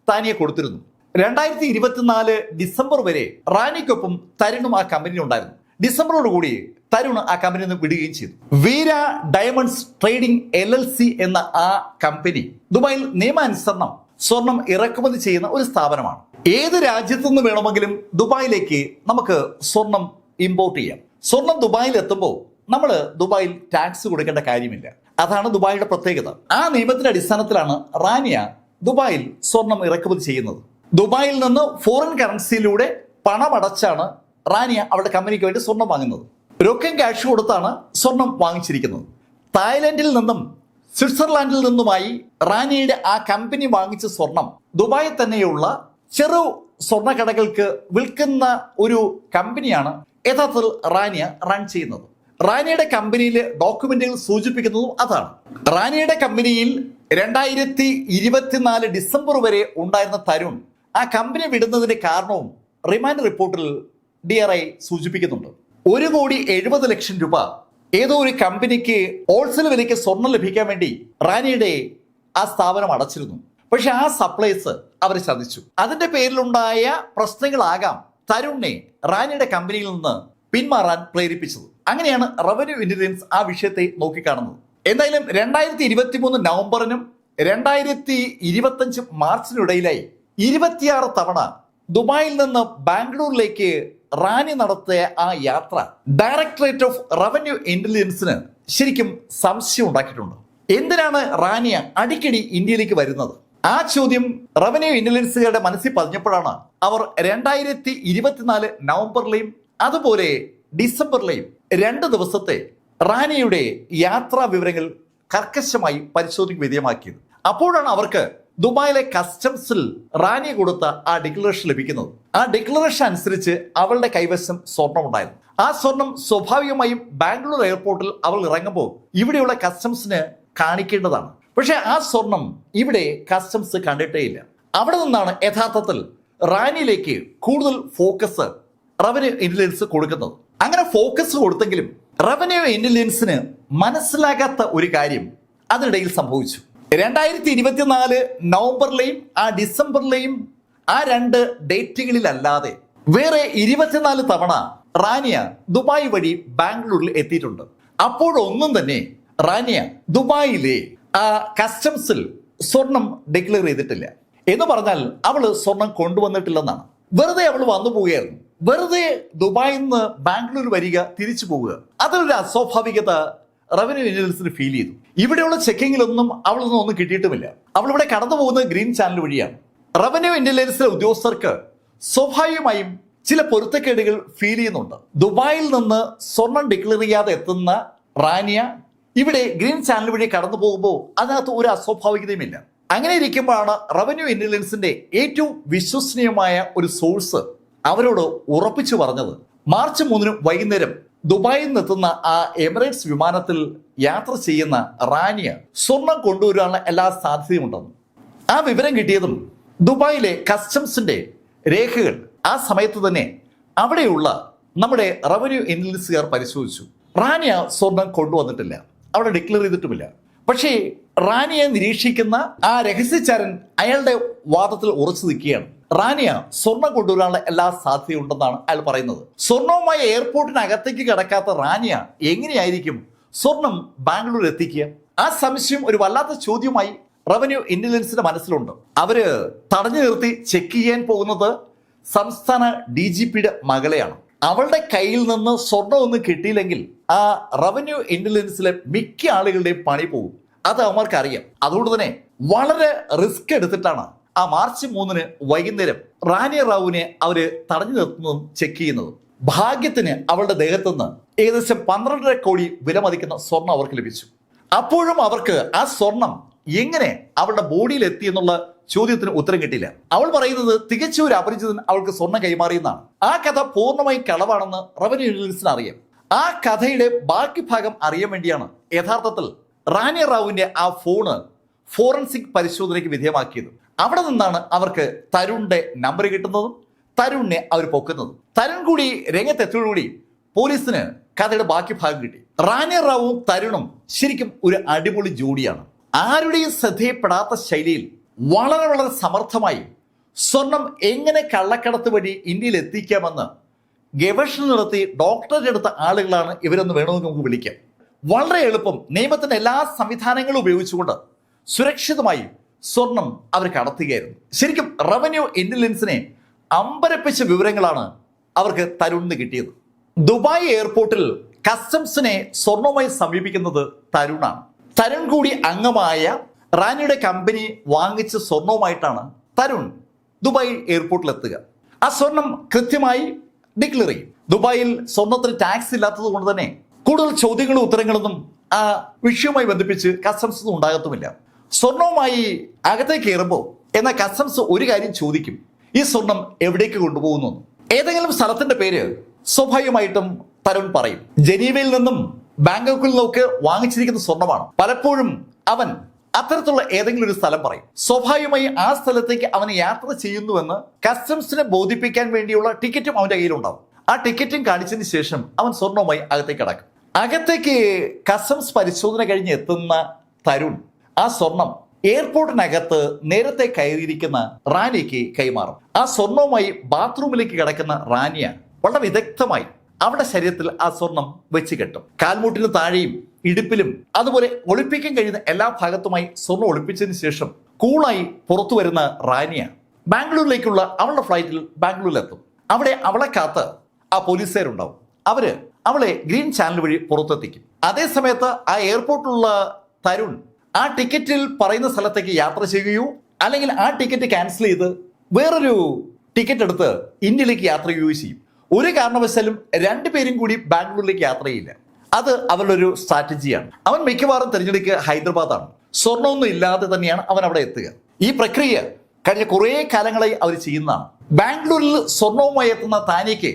താനിയെ കൊടുത്തിരുന്നു. രണ്ടായിരത്തി ഇരുപത്തിനാല് ഡിസംബർ വരെ റാനിക്കൊപ്പം തരുണും ആ കമ്പനിയിൽ ഉണ്ടായിരുന്നു. ഡിസംബറോടുകൂടി തരുൺ ആ കമ്പനി നിന്ന് വിടുകയും ചെയ്തു. Veera diamonds trading L L C എന്ന ആ കമ്പനി ദുബായിൽ നിയമാനുസരണം സ്വർണം ഇറക്കുമതി ചെയ്യുന്ന ഒരു സ്ഥാപനമാണ്. ഏത് രാജ്യത്തു നിന്ന് വേണമെങ്കിലും ദുബായിലേക്ക് നമുക്ക് സ്വർണം ഇമ്പോർട്ട് ചെയ്യാം. സ്വർണം ദുബായിൽ എത്തുമ്പോൾ നമ്മൾ ദുബായിൽ ടാക്സ് കൊടുക്കേണ്ട കാര്യമില്ല. അതാണ് ദുബായിയുടെ പ്രത്യേകത. ആ നിയമത്തിന്റെ അടിസ്ഥാനത്തിലാണ് റാനിയ ദുബായിൽ സ്വർണം ഇറക്കുമതി ചെയ്യുന്നത്. ദുബായിൽ നിന്ന് ഫോറിൻ കറൻസിയിലൂടെ പണമടച്ചാണ് റാനിയ അവരുടെ കമ്പനിക്ക് വേണ്ടി സ്വർണം വാങ്ങുന്നത്. രൊക്കം ക്യാഷ് കൊടുത്താണ് സ്വർണം വാങ്ങിച്ചിരിക്കുന്നത്. തായ്ലൻഡിൽ നിന്നും സ്വിറ്റ്സർലാൻഡിൽ നിന്നുമായി റാനിയുടെ ആ കമ്പനി വാങ്ങിച്ച സ്വർണം ദുബായിൽ തന്നെയുള്ള ചെറു സ്വർണക്കടകൾക്ക് വിൽക്കുന്ന ഒരു കമ്പനിയാണ് യഥാർത്ഥത്തിൽ റാനിയ റൺ ചെയ്യുന്നത്. റാനിയുടെ കമ്പനിയിൽ ഡോക്യുമെന്റുകൾ സൂചിപ്പിക്കുന്നതും അതാണ്. റാനിയുടെ കമ്പനിയിൽ രണ്ടായിരത്തി ഇരുപത്തിനാല് ഡിസംബർ വരെ ഉണ്ടായിരുന്ന തരുൺ ആ കമ്പനി വിടുന്നതിന്റെ കാരണവും റിമാൻഡ് റിപ്പോർട്ടിൽ ഡി ആർ ഐ സൂചിപ്പിക്കുന്നുണ്ട്. ഒരു കോടി എഴുപത് ലക്ഷം രൂപ ഏതോ ഒരു കമ്പനിക്ക് ഹോൾസെയിൽ വിലയ്ക്ക് സ്വർണം ലഭിക്കാൻ വേണ്ടി റാനിയുടെ ആ സ്ഥാപനം അടച്ചിരുന്നു. പക്ഷെ ആ സപ്ലൈസ് അവർ ചതിച്ചു അതിന്റെ പേരിലുണ്ടായ പ്രശ്നങ്ങളാകാം തരുണിനെ റാനിയുടെ കമ്പനിയിൽ നിന്ന് പിന്മാറാൻ പ്രേരിപ്പിച്ചത്. അങ്ങനെയാണ് റവന്യൂ ഇന്റലിജൻസ് ആ വിഷയത്തെ നോക്കിക്കാണുന്നത്. എന്തായാലും രണ്ടായിരത്തി ഇരുപത്തി മൂന്ന് നവംബറിനും രണ്ടായിരത്തി ഇരുപത്തഞ്ച് മാർച്ചിനിടയിലായി ഇരുപത്തിയാറ് തവണ ദുബായിൽ നിന്ന് ബാംഗ്ലൂരിലേക്ക് റാനി നടത്തിയ ആ യാത്ര ഡയറക്ടറേറ്റ് ഓഫ് റവന്യൂ ഇന്റലിജൻസിന് ശരിക്കും സംശയം ഉണ്ടാക്കിയിട്ടുണ്ട്. എന്തിനാണ് റാനിയ അടിക്കടി ഇന്ത്യയിലേക്ക് വരുന്നത്? ആ ചോദ്യം റവന്യൂ ഇന്റലിജൻസുകാരുടെ മനസ്സിൽ പതിഞ്ഞപ്പോഴാണ് അവർ രണ്ടായിരത്തി ഇരുപത്തിനാല് നവംബറിലെയും അതുപോലെ ഡിസംബറിലെയും രണ്ട് ദിവസത്തെ റാനിയുടെ യാത്രാ വിവരങ്ങൾ കർക്കശമായി പരിശോധനയ്ക്ക് വിധേയമാക്കിയത്. അപ്പോഴാണ് അവർക്ക് ദുബായിലെ കസ്റ്റംസിൽ റാനി കൊടുത്ത ആ ഡിക്ലറേഷൻ ലഭിക്കുന്നത്. ആ ഡിക്ലറേഷൻ അനുസരിച്ച് അവളുടെ കൈവശം സ്വർണം ഉണ്ടായിരുന്നു ആ സ്വർണം സ്വാഭാവികമായും ബാംഗ്ലൂർ എയർപോർട്ടിൽ അവൾ ഇറങ്ങുമ്പോൾ ഇവിടെയുള്ള കസ്റ്റംസിന് കാണിക്കേണ്ടതാണ്. പക്ഷെ ആ സ്വർണം ഇവിടെ കസ്റ്റംസ് കണ്ടിട്ടേ ഇല്ല. അവിടെ നിന്നാണ് യഥാർത്ഥത്തിൽ റാനിയിലേക്ക് കൂടുതൽ ഫോക്കസ് റവന്യൂ ഇന്റലിജൻസ് കൊടുക്കുന്നത്. അങ്ങനെ ഫോക്കസ് കൊടുത്തെങ്കിലും റവന്യൂ ഇന്റലിജൻസിന് മനസ്സിലാകാത്ത ഒരു കാര്യം അതിനിടയിൽ സംഭവിച്ചു. രണ്ടായിരത്തി ഇരുപത്തിനാല് നവംബറിലെയും ആ ഡിസംബറിലെയും ആ രണ്ട് ഡേറ്റുകളിലല്ലാതെ വേറെ ഇരുപത്തിനാല് തവണ റാനിയ ദുബായ് വഴി ബാംഗ്ലൂരിൽ എത്തിയിട്ടുണ്ട്. അപ്പോഴൊന്നും തന്നെ റാനിയ ദുബായിലെ കസ്റ്റംസിൽ സ്വർണം ഡിക്ലെയർ ചെയ്തിട്ടില്ല. എന്ന് പറഞ്ഞാൽ അവൾ സ്വർണം കൊണ്ടുവന്നിട്ടില്ലെന്നാണ്. വെറുതെ അവൾ വന്നു പോവുകയായിരുന്നു. വെറുതെ ദുബായിൽ നിന്ന് ബാംഗ്ലൂർ വരിക തിരിച്ചു പോവുക. അതൊരു അസ്വാഭാവികത റവന്യൂ ഏജൻസിന് ഫീൽ ചെയ്തു. ഇവിടെയുള്ള ചെക്കിങ്ങിലൊന്നും അവൾ ഒന്നും കിട്ടിയിട്ടുമില്ല. അവൾ ഇവിടെ കടന്നു പോകുന്നത് ഗ്രീൻ ചാനൽ വഴിയാണ്. റവന്യൂ ഇന്റലിജൻസിലെ ഉദ്യോഗസ്ഥർക്ക് സ്വാഭാവികമായും ചില പൊരുത്തക്കേടുകൾ ഫീൽ ചെയ്യുന്നുണ്ട്. ദുബായിൽ നിന്ന് സ്വർണം ഡിക്ലെയർ ചെയ്യാതെ എത്തുന്ന റാനിയ ഇവിടെ ഗ്രീൻ ചാനൽ വഴി കടന്നു പോകുമ്പോൾ അതിനകത്ത് ഒരു അസ്വാഭാവികതയുമില്ല. അങ്ങനെ ഇരിക്കുമ്പോഴാണ് റവന്യൂ ഇന്റലിജൻസിന്റെ ഏറ്റവും വിശ്വസനീയമായ ഒരു സോഴ്സ് അവരോട് ഉറപ്പിച്ചു പറഞ്ഞത്. മാർച്ച് മൂന്നിന് വൈകുന്നേരം ദുബായിൽ നിന്നെത്തുന്ന ആ എമിറേറ്റ്സ് വിമാനത്തിൽ യാത്ര ചെയ്യുന്ന റാനിയ സ്വർണം കൊണ്ടുവരാനുള്ള എല്ലാ സാധ്യതയുമുണ്ടെന്ന് ആ വിവരം കിട്ടിയതും ദുബായിലെ കസ്റ്റംസിന്റെ രേഖകൾ ആ സമയത്ത് തന്നെ അവിടെയുള്ള നമ്മുടെ റവന്യൂ ഇന്റലിജൻസുകാർ പരിശോധിച്ചു. റാനിയ സ്വർണം കൊണ്ടുവന്നിട്ടില്ല. അവിടെ ഡിക്ലെയർ ചെയ്തിട്ടുമില്ല. പക്ഷേ റാനിയെ നിരീക്ഷിക്കുന്ന ആ രഹസ്യചാരൻ അയാളുടെ വാദത്തിൽ ഉറച്ചു നിൽക്കുകയാണ്. റാനിയ സ്വർണം കൊണ്ടുവരാനുള്ള എല്ലാ സാധ്യതയുണ്ടെന്നാണ് അയാൾ പറയുന്നത്. സ്വർണവുമായി എയർപോർട്ടിനകത്തേക്ക് കിടക്കാത്ത റാനിയ എങ്ങനെയായിരിക്കും സ്വർണം ബാംഗ്ലൂർ എത്തിക്കുക? ആ സംശയം ഒരു വല്ലാത്ത ചോദ്യമായി റവന്യൂ ഇന്റലിജൻസിന്റെ മനസ്സിലുണ്ട്. അവർ തടഞ്ഞു നിർത്തി ചെക്ക് ചെയ്യാൻ പോകുന്നത് സംസ്ഥാന ഡി ജി പിയുടെ മകളെയാണ്. അവളുടെ കയ്യിൽ നിന്ന് സ്വർണമൊന്നും കിട്ടിയില്ലെങ്കിൽ ആ റവന്യൂ ഇന്റലിജൻസിലെ മിക്ക ആളുകളുടെയും പണി പോകും. അത് അവർക്ക് അറിയാം അതുകൊണ്ട് തന്നെ വളരെ റിസ്ക് എടുത്തിട്ടാണ് ആ മാർച്ച് മൂന്നിന് വൈകുന്നേരം റാനി റാവുവിനെ അവർ തടഞ്ഞു നിർത്തുന്നതും ചെക്ക് ചെയ്യുന്നതും. ഭാഗ്യത്തിന് അവളുടെ ദേഹത്തുനിന്ന് ഏകദേശം പന്ത്രണ്ടര കോടി വിലമതിക്കുന്ന സ്വർണം അവർക്ക് ലഭിച്ചു. അപ്പോഴും അവർക്ക് ആ സ്വർണം എങ്ങനെ അവളുടെ ബോഡിയിൽ എത്തി എന്നുള്ള ചോദ്യത്തിന് ഉത്തരം കിട്ടില്ല അവൾ പറയുന്നത് തികച്ചും ഒരു അപരിചിതൻ അവൾക്ക് സ്വർണം കൈമാറിയെന്നാണ് ആ കഥ പൂർണമായി കളവാണെന്ന് റവന്യൂ ഇന്റലിജൻസിന് അറിയാം. ആ കഥയുടെ ബാക്കി ഭാഗം അറിയാൻ വേണ്ടിയാണ് യഥാർത്ഥത്തിൽ റാനി റാവുവിന്റെ ആ ഫോണ് ഫോറൻസിക് പരിശോധനയ്ക്ക് വിധേയമാക്കിയത്. അവിടെ നിന്നാണ് അവർക്ക് തരുണിന്റെ നമ്പർ കിട്ടുന്നതും തരുണിനെ അവർ പൊക്കുന്നതും. തരുൺ കൂടി രംഗത്തെത്തിയോടുകൂടി പോലീസിന് കഥയുടെ ബാക്കി ഭാഗം കിട്ടി. റാനി റാവുവും തരുണും ശരിക്കും ഒരു അടിപൊളി ജോഡിയാണ്. ആരുടെയും ശ്രദ്ധയപ്പെടാത്ത ശൈലിയിൽ വളരെ വളരെ സമർത്ഥമായി സ്വർണം എങ്ങനെ കള്ളക്കടത്ത് വഴി ഇന്ത്യയിൽ എത്തിക്കാമെന്ന് ഗവേഷണം നടത്തി ഡോക്ടറേറ്റ് എടുത്ത ആളുകളാണ് ഇവരെന്ന് വേണമെന്ന് നമുക്ക് വിളിക്കാം. വളരെ എളുപ്പം. നിയമത്തിന്റെ എല്ലാ സംവിധാനങ്ങളും ഉപയോഗിച്ചുകൊണ്ട് സുരക്ഷിതമായി സ്വർണം അവർ കടത്തുകയായിരുന്നു. ശരിക്കും റവന്യൂ ഇന്റലിജൻസിനെ അമ്പരപ്പിച്ച വിവരങ്ങളാണ് അവർക്ക് തരുണിന് കിട്ടിയത്. ദുബായ് എയർപോർട്ടിൽ കസ്റ്റംസിനെ സ്വർണവുമായി സമീപിക്കുന്നത് തരുണാണ്. തരുൺ കൂടി അംഗമായ റാനിയുടെ കമ്പനി വാങ്ങിച്ച സ്വർണവുമായിട്ടാണ് തരുൺ ദുബായ് എയർപോർട്ടിൽ എത്തുക. ആ സ്വർണം കൃത്യമായി ചെയ്യും ദുബായിൽ സ്വർണത്തിന് ടാക്സ് ഇല്ലാത്തത് കൊണ്ട് തന്നെ കൂടുതൽ ചോദ്യങ്ങളും ഉത്തരങ്ങളൊന്നും ആ വിഷയവുമായി ബന്ധിപ്പിച്ച് കസ്റ്റംസ് ഒന്നും ഉണ്ടാകത്തുമില്ല. സ്വർണവുമായി അകത്തേക്ക് കയറുമ്പോൾ എന്നാൽ കസ്റ്റംസ് ഒരു കാര്യം ചോദിക്കും. ഈ സ്വർണം എവിടേക്ക് കൊണ്ടുപോകുന്നു ഏതെങ്കിലും സ്ഥലത്തിന്റെ പേര് സ്വാഭാവികമായിട്ടും തരുൺ പറയും. ജനീവയിൽ നിന്നും ബാങ്കോക്കിൽ നിന്നൊക്കെ വാങ്ങിച്ചിരിക്കുന്ന സ്വർണമാണ്. പലപ്പോഴും അവൻ അത്തരത്തിലുള്ള ഏതെങ്കിലും ഒരു സ്ഥലം പറയും. സ്വാഭാവികമായി ആ സ്ഥലത്തേക്ക് അവന് യാത്ര ചെയ്യുന്നുവെന്ന് കസ്റ്റംസിനെ ബോധിപ്പിക്കാൻ വേണ്ടിയുള്ള ടിക്കറ്റും അവന്റെ കയ്യിലുണ്ടാവും. ആ ടിക്കറ്റും കാണിച്ചതിന് ശേഷം അവൻ സ്വർണവുമായി അകത്തേക്ക് കടക്കും. അകത്തേക്ക് കസ്റ്റംസ് പരിശോധന കഴിഞ്ഞ് എത്തുന്ന തരുൺ ആ സ്വർണം എയർപോർട്ടിനകത്ത് നേരത്തെ കയറിയിരിക്കുന്ന റാനിക്ക് കൈമാറും. ആ സ്വർണവുമായി ബാത്റൂമിലേക്ക് കിടക്കുന്ന റാനിയ വളരെ വിദഗ്ധമായി അവരുടെ ശരീരത്തിൽ ആ സ്വർണം വെച്ച് കെട്ടും. കാൽമുട്ടിന് താഴെയും ഇടുപ്പിലും അതുപോലെ ഒളിപ്പിക്കാൻ കഴിയുന്ന എല്ലാ ഭാഗത്തുമായി സ്വർണം ഒളിപ്പിച്ചതിന് ശേഷം കൂളായി പുറത്തു വരുന്ന റാനിയ ബാംഗ്ലൂരിലേക്കുള്ള അവളുടെ ഫ്ലൈറ്റിൽ ബാംഗ്ലൂരിലെത്തും. അവിടെ അവളെ കാത്ത് ആ പോലീസുകാരുണ്ടാവും. അവർ അവളെ ഗ്രീൻ ചാനൽ വഴി പുറത്തെത്തിക്കും. അതേ സമയത്ത് ആ എയർപോർട്ടിലുള്ള തരുൺ ആ ടിക്കറ്റിൽ പറയുന്ന സ്ഥലത്തേക്ക് യാത്ര ചെയ്യുകയോ അല്ലെങ്കിൽ ആ ടിക്കറ്റ് ക്യാൻസൽ ചെയ്ത് വേറൊരു ടിക്കറ്റ് എടുത്ത് ഇന്ത്യയിലേക്ക് യാത്ര ചെയ്യുകയോ ചെയ്യും. ഒരു കാരണവശാലും രണ്ടുപേരും കൂടി ബാംഗ്ലൂരിലേക്ക് യാത്ര ചെയ്യില്ല അത് അവരുടെ ഒരു സ്ട്രാറ്റജിയാണ്. അവൻ മിക്കവാറും തിരഞ്ഞെടുക്കുക ഹൈദരാബാദാണ്. സ്വർണമൊന്നും ഇല്ലാതെ തന്നെയാണ് അവൻ അവിടെ എത്തുക. ഈ പ്രക്രിയ കഴിഞ്ഞ കുറേ കാലങ്ങളായി അവർ ചെയ്യുന്നതാണ്. ബാംഗ്ലൂരിൽ സ്വർണവുമായി എത്തുന്ന താനിക്ക്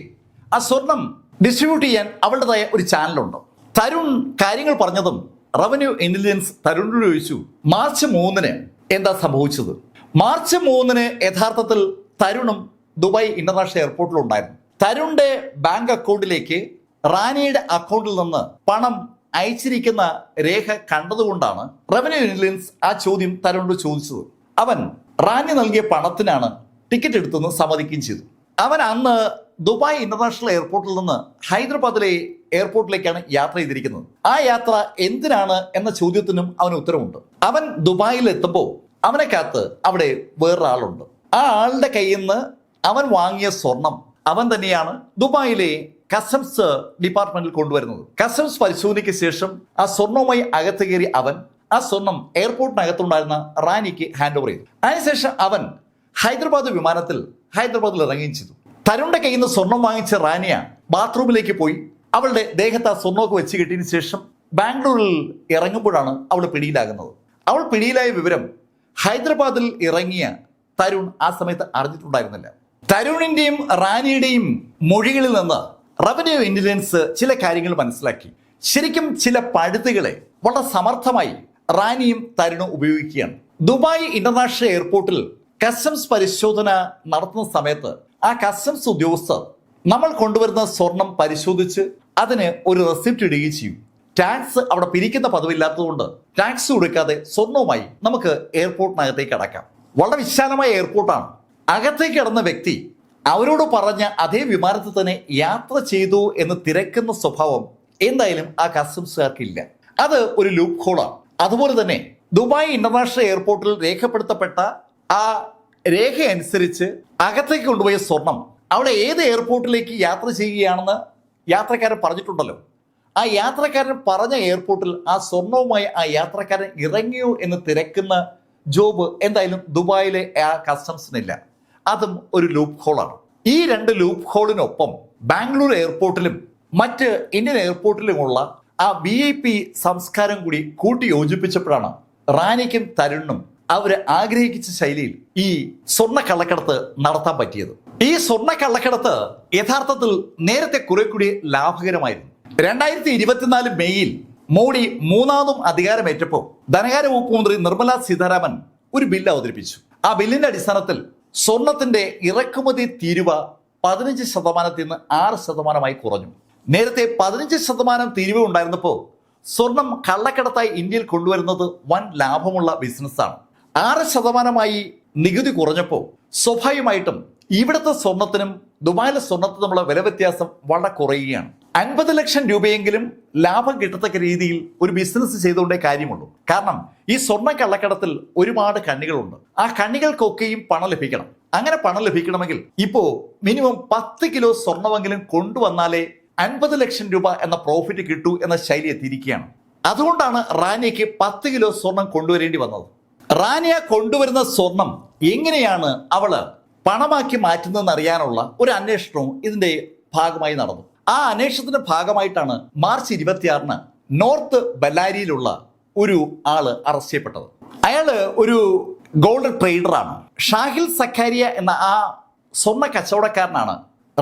ആ സ്വർണം ഡിസ്ട്രിബ്യൂട്ട് ചെയ്യാൻ അവളുടേതായ ഒരു ചാനലുണ്ട് തരുൺ കാര്യങ്ങൾ പറഞ്ഞതും റവന്യൂ ഇന്റലിജൻസ് തരുണിനോട് ചോദിച്ചു മാർച്ച് മൂന്നിന് എന്താ സംഭവിച്ചത്? മാർച്ച് മൂന്നിന് യഥാർത്ഥത്തിൽ തരുണും ദുബായ് ഇന്റർനാഷണൽ എയർപോർട്ടിൽ ഉണ്ടായിരുന്നു. തരുണിന്റെ ബാങ്ക് അക്കൗണ്ടിലേക്ക് റാനിയുടെ അക്കൗണ്ടിൽ നിന്ന് പണം അയച്ചിരിക്കുന്ന രേഖ കണ്ടതുകൊണ്ടാണ് റവന്യൂ ഇന്റലിജൻസ് ആ ചോദ്യം തരുണിനോട് ചോദിച്ചത്. അവൻ റാനി നൽകിയ പണത്തിനാണ് ടിക്കറ്റ് എടുത്തെന്ന് സമ്മതിക്കുകയും ചെയ്തു. അവൻ അന്ന് ദുബായ് ഇന്റർനാഷണൽ എയർപോർട്ടിൽ നിന്ന് ഹൈദരാബാദിലെ എയർപോർട്ടിലേക്കാണ് യാത്ര ചെയ്തിരിക്കുന്നത്. ആ യാത്ര എന്തിനാണ് എന്ന ചോദ്യത്തിനും അവന് ഉത്തരവുണ്ട് അവൻ ദുബായിൽ എത്തുമ്പോൾ അവനെ കാത്ത് അവിടെ വേറൊരാളുണ്ട്. ആ ആളുടെ കയ്യിൽ നിന്ന് അവൻ വാങ്ങിയ സ്വർണം അവൻ തന്നെയാണ് ദുബായിലെ കസ്റ്റംസ് ഡിപ്പാർട്ട്മെന്റിൽ കൊണ്ടുവരുന്നത്. കസ്റ്റംസ് പരിശോധനയ്ക്ക് ശേഷം ആ സ്വർണവുമായി അകത്ത് കയറി അവൻ ആ സ്വർണം എയർപോർട്ടിനകത്തുണ്ടായിരുന്ന റാനിക്ക് ഹാൻഡ് ഓവർ ചെയ്തു. അതിനുശേഷം അവൻ ഹൈദരാബാദ് വിമാനത്തിൽ ഹൈദരാബാദിൽ ഇറങ്ങുകയും ചെയ്തു. തരുണിന്റെ കയ്യിൽ നിന്ന് സ്വർണം വാങ്ങിച്ച റാനിയ ബാത്റൂമിലേക്ക് പോയി. അവളുടെ ദേഹത്ത് ആ സ്വർണമൊക്കെ വെച്ച് കിട്ടിയതിന് ശേഷം ബാംഗ്ലൂരിൽ ഇറങ്ങുമ്പോഴാണ് അവൾ പിടിയിലാകുന്നത്. അവൾ പിടിയിലായ വിവരം ഹൈദരാബാദിൽ ഇറങ്ങിയ തരുൺ ആ സമയത്ത് അറിഞ്ഞിട്ടുണ്ടായിരുന്നില്ല. തരുണിന്റെയും റാനിയുടെയും മൊഴികളിൽ നിന്ന് റവന്യൂ ഇന്റലിജൻസ് ചില കാര്യങ്ങൾ മനസ്സിലാക്കി. ശരിക്കും ചില പഴുതുകളെ വളരെ സമർത്ഥമായി റാനിയും തരുണും ഉപയോഗിക്കുകയാണ്. ദുബായ് ഇന്റർനാഷണൽ എയർപോർട്ടിൽ കസ്റ്റംസ് പരിശോധന നടത്തുന്ന സമയത്ത് ആ കസ്റ്റംസ് ഉദ്യോഗസ്ഥർ നമ്മൾ കൊണ്ടുവരുന്ന സ്വർണം പരിശോധിച്ച് അതിന് ഒരു റെസിപ്റ്റ് ഇടുകയും ചെയ്യും. ടാക്സ് അവിടെ പിരിക്കുന്ന പതിവില്ലാത്തതുകൊണ്ട് ടാക്സ് കൊടുക്കാതെ സ്വർണവുമായി നമുക്ക് എയർപോർട്ടിനകത്തേക്ക് അടക്കാം. വളരെ വിശാലമായ എയർപോർട്ടാണ് അകത്തേക്ക് കിടന്ന വ്യക്തി അവരോട് പറഞ്ഞ അതേ വിമാനത്തിൽ തന്നെ യാത്ര ചെയ്തു എന്ന് തിരക്കുന്ന സ്വഭാവം എന്തായാലും ആ കസ്റ്റംസുകാർക്കില്ല. അത് ഒരു ലൂപ്പ് ഹോളാണ് അതുപോലെ തന്നെ ദുബായ് ഇന്റർനാഷണൽ എയർപോർട്ടിൽ രേഖപ്പെടുത്തപ്പെട്ട ആ രേഖ അനുസരിച്ച് അകത്തേക്ക് കൊണ്ടുപോയ സ്വർണം അവിടെ ഏത് എയർപോർട്ടിലേക്ക് യാത്ര ചെയ്യുകയാണെന്ന് യാത്രക്കാരൻ പറഞ്ഞിട്ടുണ്ടല്ലോ. ആ യാത്രക്കാരൻ പറഞ്ഞ എയർപോർട്ടിൽ ആ സ്വർണവുമായി ആ യാത്രക്കാരൻ ഇറങ്ങിയോ എന്ന് തിരക്കുന്ന ജോബ് എന്തായാലും ദുബായിലെ ആ കസ്റ്റംസിനില്ല. അതും ഒരു ലൂപ്പ് ഹോളാണ് ഈ രണ്ട് ലൂപ്പ് ഹോളിനൊപ്പം ബാംഗ്ലൂർ എയർപോർട്ടിലും മറ്റ് ഇന്ത്യൻ എയർപോർട്ടിലുമുള്ള ആ വി ഐ പി സംസ്കാരം കൂടി കൂട്ടി യോജിപ്പിച്ചപ്പോഴാണ് റാനിക്കും തരുണും അവർ ആഗ്രഹിച്ച ശൈലിയിൽ ഈ സ്വർണ കള്ളക്കടത്ത് നടത്താൻ പറ്റിയത്. ഈ സ്വർണ കള്ളക്കടത്ത് യഥാർത്ഥത്തിൽ നേരത്തെ കുറെ കൂടി ലാഭകരമായിരുന്നു. രണ്ടായിരത്തി ഇരുപത്തിനാല് മെയ്യിൽ മോഡി മൂന്നാമതും അധികാരമേറ്റപ്പോൾ ധനകാര്യ വകുപ്പ് മന്ത്രി നിർമ്മല സീതാരാമൻ ഒരു ബില്ല് അവതരിപ്പിച്ചു. ആ ബില്ലിന്റെ അടിസ്ഥാനത്തിൽ സ്വർണത്തിന്റെ ഇറക്കുമതി തീരുവ പതിനഞ്ച് ശതമാനത്തിൽ നിന്ന് ആറ് ശതമാനമായി കുറഞ്ഞു. നേരത്തെ പതിനഞ്ച് ശതമാനം തീരുവ ഉണ്ടായിരുന്നപ്പോൾ സ്വർണം കള്ളക്കടത്തായി ഇന്ത്യയിൽ കൊണ്ടുവരുന്നത് വൻ ലാഭമുള്ള ബിസിനസ്സാണ്. ആറ് ശതമാനമായി നികുതി കുറഞ്ഞപ്പോൾ സ്വാഭാവികമായിട്ടും ഇവിടുത്തെ സ്വർണത്തിനും ദുബായിലെ സ്വർണത്തിനും തമ്മിലുള്ള വില വ്യത്യാസം വളരെ കുറയുകയാണ്. അൻപത് ലക്ഷം രൂപയെങ്കിലും ലാഭം കിട്ടത്തക്ക രീതിയിൽ ഒരു ബിസിനസ് ചെയ്തുകൊണ്ടേ കാര്യമുള്ളൂ. കാരണം ഈ സ്വർണ കള്ളക്കടത്തിൽ ഒരുപാട് കണ്ണികളുണ്ട്. ആ കണ്ണികൾക്കൊക്കെയും പണം ലഭിക്കണം. അങ്ങനെ പണം ലഭിക്കണമെങ്കിൽ ഇപ്പോ മിനിമം പത്ത് കിലോ സ്വർണമെങ്കിലും കൊണ്ടുവന്നാലേ അൻപത് ലക്ഷം രൂപ എന്ന പ്രോഫിറ്റ് കിട്ടൂ എന്ന ശൈലി എത്തിയിരിക്കുകയാണ്. അതുകൊണ്ടാണ് റാനിയയ്ക്ക് പത്ത് കിലോ സ്വർണം കൊണ്ടുവരേണ്ടി വന്നത്. റാനിയ കൊണ്ടുവരുന്ന സ്വർണം എങ്ങനെയാണ് അവൾ പണമാക്കി മാറ്റുന്നതെന്ന് അറിയാനുള്ള ഒരു അന്വേഷണവും ഇതിന്റെ ഭാഗമായി നടന്നു. ആ അന്വേഷണത്തിന്റെ ഭാഗമായിട്ടാണ് മാർച്ച് ഇരുപത്തിയാറിന് നോർത്ത് ബല്ലാരിയിലുള്ള ഒരു ആൾ അറസ്റ്റ് ചെയ്യപ്പെട്ടത്. അയാൾ ഒരു ഗോൾഡ് ട്രേഡറാണ്. ഷാഹിൽ സക്കാരിയ എന്ന ആ സ്വർണ കച്ചവടക്കാരനാണ്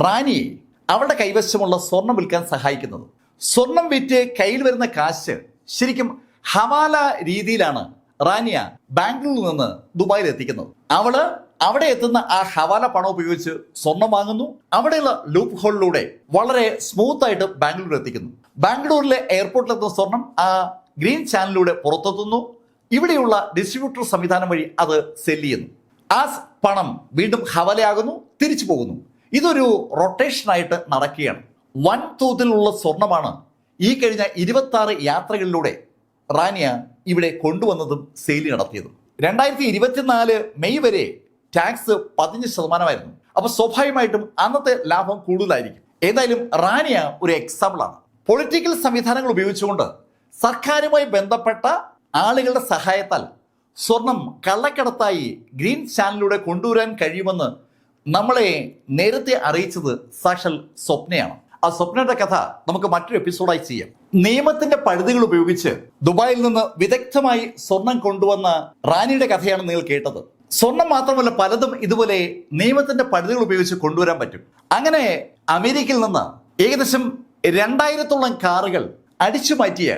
റാനിയെ അവളുടെ കൈവശമുള്ള സ്വർണം വിൽക്കാൻ സഹായിക്കുന്നത്. സ്വർണം വിറ്റ് കയ്യിൽ വരുന്ന കാശ് ശരിക്കും ഹവാല രീതിയിലാണ് റാനിയ ബാംഗ്ലൂരിൽ നിന്ന് ദുബായിൽ എത്തിക്കുന്നത്. അവൾ അവിടെ എത്തുന്ന ആ ഹവാല പണം ഉപയോഗിച്ച് സ്വർണം വാങ്ങുന്നു. അവിടെയുള്ള ലൂപ്പ് ഹോളിലൂടെ വളരെ സ്മൂത്ത് ആയിട്ട് ബാംഗ്ലൂർ എത്തിക്കുന്നു. ബാംഗ്ലൂരിലെ എയർപോർട്ടിൽ എത്തുന്ന സ്വർണം ആ ഗ്രീൻ ചാനലിലൂടെ പുറത്തെത്തുന്നു. ഇവിടെയുള്ള ഡിസ്ട്രിബ്യൂട്ടർ സംവിധാനം വഴി അത് സെൽ ചെയ്യുന്നു. ആ പണം വീണ്ടും ഹവലയാകുന്നു തിരിച്ചു പോകുന്നു. ഇതൊരു റൊട്ടേഷനായിട്ട് നടക്കുകയാണ്. വൻ തോതിലുള്ള സ്വർണമാണ് ഈ കഴിഞ്ഞ ഇരുപത്തി ആറ് യാത്രകളിലൂടെ റാനിയ ഇവിടെ കൊണ്ടുവന്നതും സെയിൽ നടത്തിയതും. രണ്ടായിരത്തി മെയ് വരെ ടാക്സ് പതിനഞ്ച് ശതമാനമായിരുന്നു. അപ്പൊ സ്വാഭാവികമായിട്ടും അന്നത്തെ ലാഭം കൂടുതലായിരിക്കും. ഏതായാലും റാനിയ ഒരു എക്സാമ്പിൾ ആണ്. പൊളിറ്റിക്കൽ സംവിധാനങ്ങൾ ഉപയോഗിച്ചുകൊണ്ട് സർക്കാരുമായി ബന്ധപ്പെട്ട ആളുകളുടെ സഹായത്താൽ സ്വർണം കള്ളക്കടത്തായി ഗ്രീൻ ചാനലിലൂടെ കൊണ്ടുവരാൻ കഴിയുമെന്ന് നമ്മളെ നേരത്തെ അറിയിച്ചത് സാക്ഷൽ സ്വപ്നയാണ്. ആ സ്വപ്നയുടെ കഥ നമുക്ക് മറ്റൊരു എപ്പിസോഡായി ചെയ്യാം. നിയമത്തിന്റെ പഴുതുകൾ ഉപയോഗിച്ച് ദുബായിൽ നിന്ന് വിദഗ്ധമായി സ്വർണം കൊണ്ടുവന്ന റാനിയുടെ കഥയാണ് നിങ്ങൾ കേട്ടത്. സ്വർണം മാത്രമല്ല പലതും ഇതുപോലെ നിയമത്തിന്റെ പഴുതുകൾ ഉപയോഗിച്ച് കൊണ്ടുവരാൻ പറ്റും. അങ്ങനെ അമേരിക്കയിൽ നിന്ന് ഏകദേശം രണ്ടായിരത്തോളം കാറുകൾ അടിച്ചു മാറ്റിയ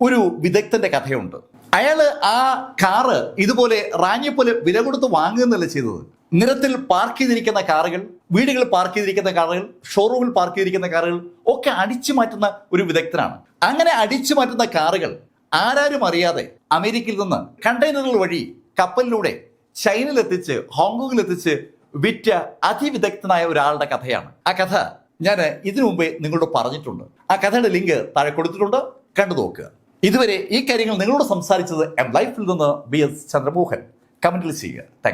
ഒരു വിദഗ്ധന്റെ കഥയുണ്ട്. അയാൾ ആ കാറ് ഇതുപോലെ റാനിയെ പോലെ വില കൊടുത്ത് വാങ്ങുന്നല്ല ചെയ്തത്? നിരത്തിൽ പാർക്ക് ചെയ്തിരിക്കുന്ന കാറുകൾ വീടുകളിൽ പാർക്ക് ചെയ്തിരിക്കുന്ന കാറുകൾ ഷോറൂമിൽ പാർക്ക് ചെയ്തിരിക്കുന്ന കാറുകൾ ഒക്കെ അടിച്ചു മാറ്റുന്ന ഒരു വിദഗ്ധനാണ്. അങ്ങനെ അടിച്ചു മാറ്റുന്ന കാറുകൾ ആരാരും അറിയാതെ അമേരിക്കയിൽ നിന്ന് കണ്ടെയ്നറുകൾ വഴി കപ്പലിലൂടെ ചൈനയിലെത്തിച്ച് ഹോങ്കോങ്ങിൽ എത്തിച്ച് വിറ്റ അതിവിദഗ്ധനായ ഒരാളുടെ കഥയാണ്. ആ കഥ ഞാൻ ഇതിനു മുമ്പേ നിങ്ങളോട് പറഞ്ഞിട്ടുണ്ട്. ആ കഥയുടെ ലിങ്ക് താഴെ കൊടുത്തിട്ടുണ്ട്. കണ്ടു നോക്കുക. ഇതുവരെ ഈ കാര്യങ്ങൾ നിങ്ങളോട് സംസാരിച്ചത് എം ലൈഫിൽ നിന്ന് ബി എസ് ചന്ദ്രമോഹൻ. കമന്റിൽ ചെയ്യുക. താങ്ക്